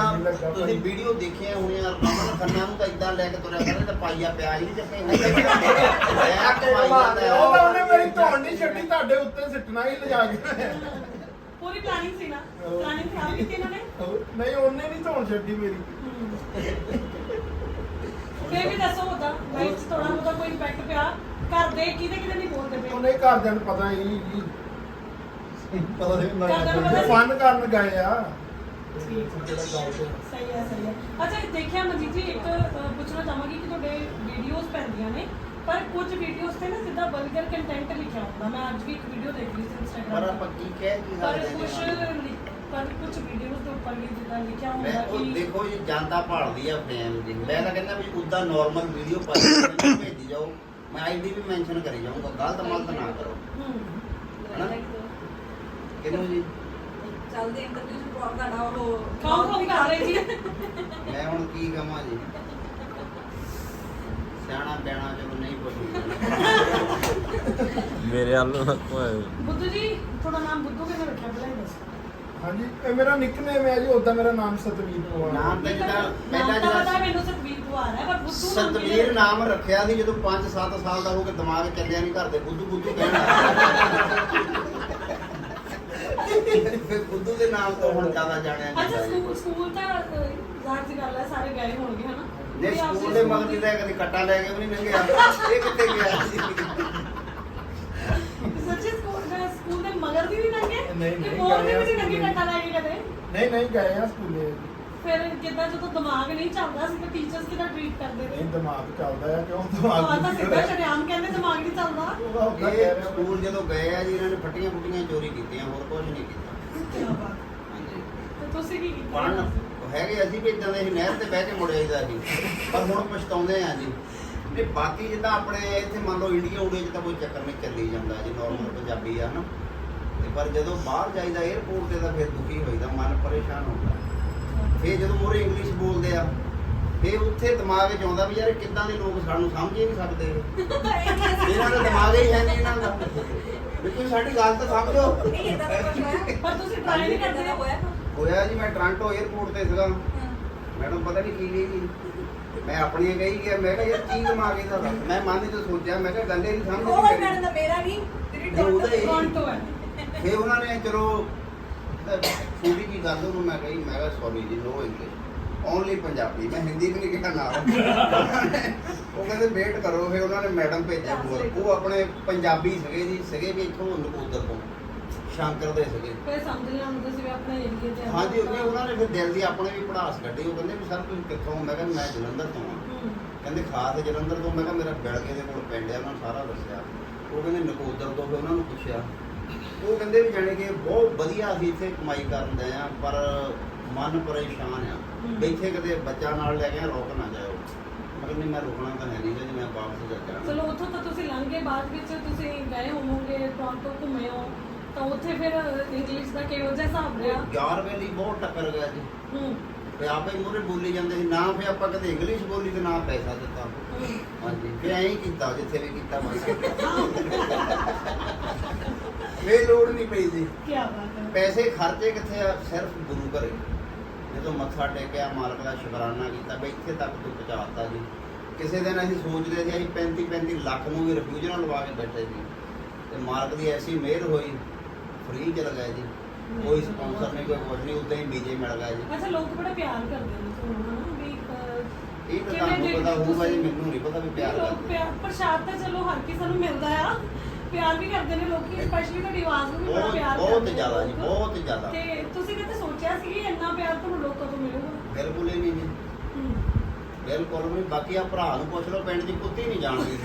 [SPEAKER 5] ਤੁਸੀਂ ਵੀਡੀਓ ਦੇਖੀਆਂ ਹੋਣੀਆਂ ਰਮਨ ਖੰਨਾ ਨੂੰ ਤਾਂ ਇਦਾਂ ਲੈ ਕੇ ਤੁਰਿਆ ਕਰਦੇ ਤਾਂ ਪਾਈਆ ਪਿਆਜ ਨਹੀਂ ਚੱਕੇ ਹੁੰਦੇ ਮੈਂ ਕਮਾਈ ਜਾਂਦਾ
[SPEAKER 4] ਉਹ ਤਾਂ ਉਹਨੇ ਮੇਰੀ ਧੌਣ ਨਹੀਂ ਛੱਡੀ ਤੁਹਾਡੇ ਉੱਤੇ ਸਿੱਟਣਾ ਹੀ ਲਿਜਾ ਕੇ।
[SPEAKER 3] ਪੂਰੀ ਪਲਾਨਿੰਗ ਸੀ ਨਾ। ਪਲਾਨਿੰਗ ਖਰਾਬ ਕੀਤੀ ਇਹਨਾਂ ਨੇ?
[SPEAKER 4] ਨਹੀਂ ਉਹਨੇ ਨਹੀਂ ਧੌਣ ਛੱਡੀ ਮੇਰੀ।
[SPEAKER 3] ਫੇਰ ਵੀ ਦੱਸੋ ਉਹਦਾ ਲਾਈਫ 'ਚ ਥੋੜਾ ਬਹੁਤਾ ਕੋਈ ਇੰਪੈਕਟ ਪਿਆ। ਘਰ ਦੇ ਕਿਹਦੇ ਕਿਹਦੇ ਨਹੀਂ ਬੋਲਦੇ ਪਏ?
[SPEAKER 4] ਉਹਨੇ ਘਰਦਿਆਂ ਨੂੰ ਪਤਾ ਹੀ ਜੀ
[SPEAKER 7] ਪਤਾ
[SPEAKER 3] ਘਰਦਿਆਂ ਨੂੰ ਸੀ?
[SPEAKER 4] ਫਨ ਕਰਨ ਗਏ ਆ।
[SPEAKER 3] ਸਹੀ ਹੈ ਸਹੀ ਹੈ। ਅੱਛਾ ਦੇਖਿਆ ਮਨਜੀਤ ਜੀ ਇੱਕ ਅ, ਪੁੱਛਣਾ ਚਾਹਾਂਗੀ ਕਿ ਤੁਹਾਡੇ ਵੀਡੀਓਜ਼ ਪੈਂਦੀਆਂ ਨੇ ਪਰ ਕੁਝ ਵੀਡੀਓਜ਼ ਤੇ ਨਾ ਸਿੱਧਾ ਵਲਗਰ ਕੰਟੈਂਟ ਲਿਖਿਆ ਹੁੰਦਾ। ਮੈਂ ਅੱਜ ਵੀ ਇੱਕ ਵੀਡੀਓ ਦੇਖ ਰਹੀ ਸੀ
[SPEAKER 5] ਪਰ
[SPEAKER 3] ਇੰਸਟਾਗ੍ਰਾਮ
[SPEAKER 5] ਆਪਾਂ ਕੀ ਕਹਿ ਕੀ
[SPEAKER 3] ਪਰ
[SPEAKER 5] ਸਕਦੇ
[SPEAKER 3] ਕੁਝ
[SPEAKER 5] ਨੇ
[SPEAKER 3] ਪਰ ਕੁਝ ਵੀਡੀਓਜ਼ ਦੇ ਉੱਪਰ ਵੀ ਜਿੱਦਾਂ ਲਿਖਿਆ
[SPEAKER 5] ਮੈਂ
[SPEAKER 3] ਹੁੰਦਾ
[SPEAKER 5] ਉਹ
[SPEAKER 3] ਕਿ
[SPEAKER 5] ਦੇਖੋ ਜੀ ਜਨਤਾ ਭਾਲਦੀ ਆ ਫੇਮ ਦੀ। ਮੈਂ ਤਾਂ ਕਹਿੰਦਾ ਵੀ ਉਦਾਂ ਨਾਰਮਲ ਵੀਡੀਓ ਪਾ ਕੇ ਭੇਜੀ ਜਾਓ। ਮੈਂ ਆਈਡੀ ਵੀ ਮੈਂਸ਼ਨ ਕਰੀ ਜਾਊਂਗਾ। ਗਲਤ ਮਲਤ ਨਾ ਕਰੋ।
[SPEAKER 3] ਹੂੰ।
[SPEAKER 5] ਹਨਾ? ਕਿਹਨੂੰ ਜੀ।
[SPEAKER 2] ਚੱਲਦੇ ਇੰਟਰਵਿਊ ਚ ਪ੍ਰੋਬ ਤੁਹਾਡਾ ਉਹ
[SPEAKER 3] ਕੌਣ ਕੌਣ ਕਰ ਰਹੇ ਜੀ।
[SPEAKER 5] ਮੈਂ ਹੁਣ ਕੀ ਕਹਾਂ ਜੀ? ਸਿਆਣਾ ਬਿਆਣਾ ਚਲੋ ਨਹੀਂ ਪੁੱਛੂਗਾ
[SPEAKER 1] ਮੇਰੇ ਵੱਲ ਨੂੰ
[SPEAKER 3] ਬੁੱਧੂ ਜੀ ਤੁਹਾਡਾ ਨਾਮ ਬੁੱਧੂ ਕਿਵੇਂ ਰੱਖਿਆ? ਪਹਿਲਾਂ ਇਹ ਦੱਸੋ।
[SPEAKER 4] ਹਾਂਜੀ ਇਹ ਮੇਰਾ ਨਿਕਨੇਮ ਹੈ ਜੀ ਉਦਾਂ ਮੇਰਾ ਨਾਮ ਸਤਵੀਰ ਕੁਮਾਰ
[SPEAKER 5] ਨਾਮ ਤਾਂ
[SPEAKER 3] ਨਾਮ
[SPEAKER 5] ਜਿਹੜਾ ਪਹਿਲਾਂ
[SPEAKER 3] ਪਤਾ
[SPEAKER 5] ਜਿਹੜਾ
[SPEAKER 3] ਮੈਨੂੰ ਸਤਵੀਰ ਭਾਰ ਹੈ ਪਰ ਬੁੱਧੂ ਨੂੰ
[SPEAKER 5] ਸਤਵੀਰ ਨਾਮ ਰੱਖਿਆ ਸੀ ਜਦੋਂ 5-7 ਸਾਲ ਦਾ ਹੋ ਕੇ ਦਿਮਾਗ ਚੱਲਿਆ ਨਹੀਂ ਘਰ ਦੇ ਬੁੱਧੂ ਬੁੱਧੂ ਕਹਿਣਾ ਫਿਰ ਬੁੱਧੂ ਦੇ ਨਾਮ ਤੋਂ ਹੁਣ ਜ਼ਿਆਦਾ ਜਾਣਿਆ
[SPEAKER 3] ਅੱਛਾ
[SPEAKER 5] ਜਾਂਦਾ
[SPEAKER 3] ਸਕੂਲ ਸਕੂਲ ਤਾਂ ਅਹ, ਜ਼ਾਹਰ ਜੀ ਗੱਲ ਹੈ ਸਾਰੇ ਗਏ ਹੋਣਗੇ ਹਨਾ?
[SPEAKER 5] ਨੇ ਸਕੂਲ ਦੇ ਮਗਰ ਵੀ ਤਾਂ ਕਦੇ ਕੱਟਾ ਲੈ ਕੇ ਵੀ ਨਹੀਂ ਲੰਘਿਆ ਇਹ ਕਿੱਥੇ ਗਿਆ? ਸੀ
[SPEAKER 3] ਸੱਚੀ ਸਕੂਲ ਦੇ ਸਕੂਲ ਦੇ ਮਗਰ ਦੀ ਵੀ ਲੰਘੇ
[SPEAKER 4] ਨਹੀਂ,
[SPEAKER 3] ਕਿ
[SPEAKER 4] ਨਹੀਂ,
[SPEAKER 3] ਮੋਰ ਦੀ ਵੀ ਨਹੀਂ ਲੰਘੇ
[SPEAKER 4] ਸਕੂਲੇ।
[SPEAKER 3] ਕੱਟਾ ਲੈ ਕੇ ਕਦੇ?
[SPEAKER 4] ਨਹੀਂ ਨਹੀਂ ਗਏ ਆ ਸਕੂਲੇ।
[SPEAKER 3] ਫਿਰ ਕਿੱਦਾਂ ਜਦੋਂ ਦਿਮਾਗ ਨਹੀਂ ਚੱਲਦਾ ਸੀ ਤਾਂ ਟੀਚਰਸ ਕਿੱਦਾਂ ਟ੍ਰੀਟ ਕਰਦੇ
[SPEAKER 4] ਇਹ
[SPEAKER 3] ਨੇ
[SPEAKER 4] ਦਿਮਾਗ ਚੱਲਦਾ ਆ ਕਿਉਂ?
[SPEAKER 3] ਉਹ
[SPEAKER 4] ਦਿਮਾਗ
[SPEAKER 3] ਤਾਂ ਸਿੱਧਾ ਸ਼ਰਿਆਮ ਕਹਿੰਦੇ ਦਿਮਾਗ ਨਹੀਂ ਚੱਲਦਾ।
[SPEAKER 5] ਇਹ ਸਕੂਲ ਜਦੋਂ ਗਏ ਆ ਜੀ ਇਹਨਾਂ ਨੇ ਫੱਟੀਆਂ ਫੁੱਟੀਆਂ ਚੋਰੀ ਕੀਤੀਆਂ ਹੋਰ ਕੁਝ ਨਹੀਂ ਕੀਤਾ।
[SPEAKER 3] ਕੀ ਬਾਤ।
[SPEAKER 5] ਹਾਂਜੀ
[SPEAKER 3] ਤੇ ਤੁਸੀਂ ਕੀ ਕੀਤਾ?
[SPEAKER 5] ਪੜਨ ਹੈਗੇ ਅਸੀਂ ਵੀ ਇਦਾਂ ਦੇ ਸੀ ਨਹਿਰ ਤੇ ਬਹਿ ਕੇ ਮੁੜ ਆਈਦਾ ਸੀ ਪਰ ਹੁਣ ਪਛਤਾਉਂਦੇ ਆ ਜੀ। ਤੇ ਬਾਕੀ ਜਿੱਦਾਂ ਆਪਣੇ ਇੱਥੇ ਮੰਨ ਲਓ ਇੰਡੀਆ ਉਡੇ 'ਚ ਤਾਂ ਕੋਈ ਚੱਕਰ ਨਹੀਂ ਚੱਲੀ ਜਾਂਦਾ ਜੀ ਨਾਰਮਲ ਪੰਜਾਬੀ ਆ ਨਾ ਤੇ ਪਰ ਜਦੋਂ ਬਾਹਰ ਜਾਈਦਾ 에어ਪੋਰਟ ਤੇ ਤਾਂ ਫਿਰ ਦੁਖੀ ਹੋਈਦਾ ਮਨ ਪਰੇਸ਼ਾਨ ਹੁੰਦਾ। ਫਿਰ ਜਦੋਂ ਮੋਰੇ ਇੰਗਲਿਸ਼ ਬੋਲਦੇ ਆ ਫਿਰ ਉੱਥੇ ਦਿਮਾਗ 'ਚ ਆਉਂਦਾ ਵੀ ਯਾਰ ਇਹ ਕਿੱਦਾਂ ਦੇ ਲੋਕ ਸਾਨੂੰ ਸਮਝ ਹੀ ਨਹੀਂ ਸਕਦੇ। ਇਹਨਾਂ ਦਾ ਦਿਮਾਗ ਹੀ ਹੈ ਨਹੀਂ ਇਹਨਾਂ ਦਾ। ਤੁਸੀਂ ਸਾਡੀ ਗੱਲ ਤਾਂ ਸਮਝੋ।
[SPEAKER 2] ਨਹੀਂ ਇਦਾਂ ਦਾ ਕੁਝ ਹੋਇਆ।
[SPEAKER 3] ਪਰ ਤੁਸੀਂ ਟਰਾਈ ਨਹੀਂ
[SPEAKER 2] ਦਾ
[SPEAKER 3] ਕਰਦੇ
[SPEAKER 2] ਹੋਇਆ
[SPEAKER 5] ਹੋਇਆ ਜੀ ਮੈਂ ਟ੍ਰਾਂਟੋ 에어ਪੋਰਟ ਤੇ ਸੀਗਾ। ਮੈਡਮ ਪਤਾ ਨਹੀਂ ਕੀ ਜੀ ਮੈਂ ਆਪਣੀ ਗਈ ਗਿਆ ਮੈਂ ਕਿਹਾ ਯਾਰ ਕੀ ਦਿਮਾਗ ਇਹਦਾ ਵਾ? ਮੈਂ ਮਨ ਵਿੱਚ ਸੋਚਿਆ ਮੈਂ ਕਿਹਾ ਗੱਲ ਇਹ ਨਹੀਂ ਸਮਝ
[SPEAKER 2] ਉਹ ਮੈਡਮ ਦਾ ਮੇਰਾ ਨਹੀਂ।
[SPEAKER 3] ਕੌਂਟੋ ਹੈ।
[SPEAKER 5] ਫੇ ਉਹਨਾਂ ਨੇ ਚਲੋ ਛੋਟੀ ਜੀ ਗੱਲ ਉਹਨੂੰ ਮੈਂ ਕਹੀ ਮੈਂ ਕਿਹਾ ਸੌਰੀ ਜੀ ਨੋ ਇੰਗਲਿਸ਼ ਓਨਲੀ ਪੰਜਾਬੀ। ਮੈਂ ਹਿੰਦੀ ਵੀ ਨਹੀਂ ਕਿਹਾ ਨਾਲ। ਉਹ ਕਹਿੰਦੇ ਵੇਟ ਕਰੋ ਫੇ ਉਹਨਾਂ ਨੇ ਮੈਡਮ ਭੇਜਿਆ ਹੋਰ। ਉਹ ਆਪਣੇ ਪੰਜਾਬੀ ਸੀਗੇ ਜੀ ਸੀਗੇ ਵੀ ਇੱਥੋਂ ਨਕੋਦਰ ਤੋਂ ਸ਼ੰਕਰ ਦੇ ਸੀਗੇ।
[SPEAKER 3] ਫਿਰ ਸਮਝ ਲਿਆ ਹੁੰਦਾ ਸੀ ਵੀ ਆਪਣੇ ਏਰੀਏ ਤੇ
[SPEAKER 5] ਹਾਂਜੀ ਉਹਨੇ ਉਹਨਾਂ ਨੇ ਫਿਰ ਦਿਲ ਦੀ ਆਪਣੇ ਵੀ ਪੜਾਸ ਕੱਢੀ। ਉਹ ਕਹਿੰਦੇ ਵੀ ਸਰ ਤੁਸੀਂ ਕਿੱਥੋਂ ਮੈਂ ਕਿਹਾ ਮੈਂ ਜਲੰਧਰ ਤੋਂ
[SPEAKER 3] ਹੂੰ।
[SPEAKER 5] ਕਹਿੰਦੇ ਖਾਸ ਜਲੰਧਰ ਤੋਂ? ਮੈਂ ਕਿਹਾ ਮੇਰਾ ਬਿਲਗੇ ਦੇ ਕੋਲ ਪਿੰਡ ਆ ਉਹਨਾਂ ਨੂੰ ਸਾਰਾ ਦੱਸਿਆ। ਉਹ ਕਹਿੰਦੇ ਨਕੋਦਰ ਤੋਂ? ਫਿਰ ਉਹਨਾਂ ਨੂੰ ਪੁੱਛਿਆ। ਉਹ ਕਹਿੰਦੇ ਵੀ ਜਾਣੀ ਕਿ ਬਹੁਤ ਵਧੀਆ ਅਸੀਂ ਇੱਥੇ ਕਮਾਈ ਕਰਨ ਦੇ ਆ ਪਰ ਮਨ ਪਰੇਸ਼ਾਨ ਆ। ਇੱਥੇ ਕਦੇ ਬੱਚਾ ਨਾਲ ਲੈ ਕੇ ਰੋਕ ਨਾ ਜਾਓ ਮੈਂ ਕਹਿੰਦਾ ਨਹੀਂ ਮੈਂ ਰੁਕਣਾ ਤਾਂ ਹੈ ਨਹੀਂ ਜੀ ਮੈਂ ਵਾਪਸ ਜਾ ਜਾਣਾ।
[SPEAKER 3] ਚਲੋ ਉੱਥੋਂ ਤਾਂ ਤੁਸੀਂ ਲੰਘੇ ਬਾਅਦ ਵਿੱਚ ਤੁਸੀਂ ਗਏ ਹੋਵੋਗੇ ਟੋਰਾਂਟੋ ਘੁੰਮੇ ਹੋ। ਤਾਂ ਉੱਥੇ ਫਿਰ ਇੰਗਲਿਸ਼ ਦਾ ਕਿਹੋ ਜਿਹਾ ਹਿਸਾਬ ਰਿਹਾ?
[SPEAKER 5] ਯਾਰ ਵੇਲੀ ਬਹੁਤ ਟੱਕਰ ਗਿਆ ਜੀ।
[SPEAKER 3] ਹੂੰ।
[SPEAKER 5] ਤੇ ਆਪੇ ਮੂਰੇ ਬੋਲੀ ਜਾਂਦੇ ਸੀ ਨਾ ਫੇ ਆਪਾਂ ਕਦੇ ਇੰਗਲਿਸ਼ ਬੋਲੀ ਤੇ ਨਾ ਪੈਸਾ ਦਿੱਤਾ।
[SPEAKER 3] ਹੂੰ।
[SPEAKER 5] ਹਾਂਜੀ ਤੇ ਐਂ ਕੀਤਾ ਜਿੱਥੇ ਵੀ ਕੀਤਾ ਬਸ। ਇਹ ਲੋੜ ਨਹੀਂ ਪਈ ਜੀ।
[SPEAKER 3] ਕੀ ਬਾਤ ਹੈ।
[SPEAKER 5] ਪੈਸੇ ਖਰਚੇ ਕਿੱਥੇ ਆ? ਸਿਰਫ ਗੁਰੂ ਘਰੇ। ਜਦੋਂ ਮੱਥਾ ਟੇਕਿਆ ਮਾਲਕ ਦਾ ਸ਼ੁਕਰਾਨਾ ਕੀਤਾ ਵੀ ਇੱਥੇ ਤੱਕ ਤੂੰ ਪਹੁੰਚਾਤਾ ਜੀ। ਕਿਸੇ ਦਿਨ ਅਸੀਂ ਸੋਚਦੇ ਸੀ ਅਸੀਂ 35 35 ਲੱਖ ਨੂੰ ਵੀ ਰਿਫਿਊਜਨਾਂ ਲਵਾ ਕੇ ਬੈਠੇ ਸੀ। ਤੇ ਮਾਲਕ ਦੀ ਐਸੀ ਮਿਹਰ ਹੋਈ ਫ੍ਰੀ ਚ ਲਗਾਏ ਜੀ। ਕੋਈ ਸਪਾਂਸਰ ਨਹੀਂ ਕੋਈ ਕੁਝ ਨਹੀਂ ਉਦਾਂ ਹੀ ਵੀਜ਼ੇ ਮਿਲ ਗਏ ਜੀ।
[SPEAKER 3] ਅੱਛਾ ਲੋਕ ਬੜਾ ਪਿਆਰ ਕਰਦੇ ਨੇ ਤੁਹਾਨੂੰ ਹਨਾ ਵੀ
[SPEAKER 5] ਇਹ ਤਾਂ ਤੁਹਾਨੂੰ ਪਤਾ ਹੋਊਗਾ ਜੀ ਮੈਨੂੰ ਨਹੀਂ ਪਤਾ ਵੀ ਪਿਆਰ ਕਰਦੇ।
[SPEAKER 3] ਪ੍ਰਸ਼ਾਦ ਤਾਂ ਚਲੋ ਹਰ ਕਿਸੇ ਨੂੰ ਮਿਲਦਾ ਆ। ਪਿਆਰ ਵੀ ਕਰਦੇ ਨੇ ਲੋਕੀ ਸਪੈਸ਼ਲੀ ਤੁਹਾਡੀ ਆਵਾਜ਼ ਨੂੰ ਵੀ ਬੜਾ
[SPEAKER 5] ਬਹੁਤ
[SPEAKER 3] ਪਿਆਰ
[SPEAKER 5] ਬਹੁਤ
[SPEAKER 3] ਕਰਦੇ ਨੇ
[SPEAKER 5] ਜ਼ਿਆਦਾ ਜੀ
[SPEAKER 3] ਲੋਕ।
[SPEAKER 5] ਬਹੁਤ ਜ਼ਿਆਦਾ।
[SPEAKER 3] ਤੇ ਤੁਸੀਂ ਕਿਤੇ ਸੋਚਿਆ ਸੀ ਕਿ ਇੰਨਾ ਪਿਆਰ ਤੁਹਾਨੂੰ ਲੋਕਾਂ ਤੋਂ ਮਿਲੂਗਾ?
[SPEAKER 5] ਬਿਲਕੁਲ ਹੀ ਨਹੀਂ ਜੀ।
[SPEAKER 3] ਹੂੰ।
[SPEAKER 5] ਬਿਲਕੁਲ ਵੀ ਬਾਕੀ ਆ ਭਰਾ ਨੂੰ ਪੁੱਛ ਲਓ ਪਿੰਡ 'ਚ ਕੁੱਤੀ ਨਹੀਂ ਜਾਣਦੀ।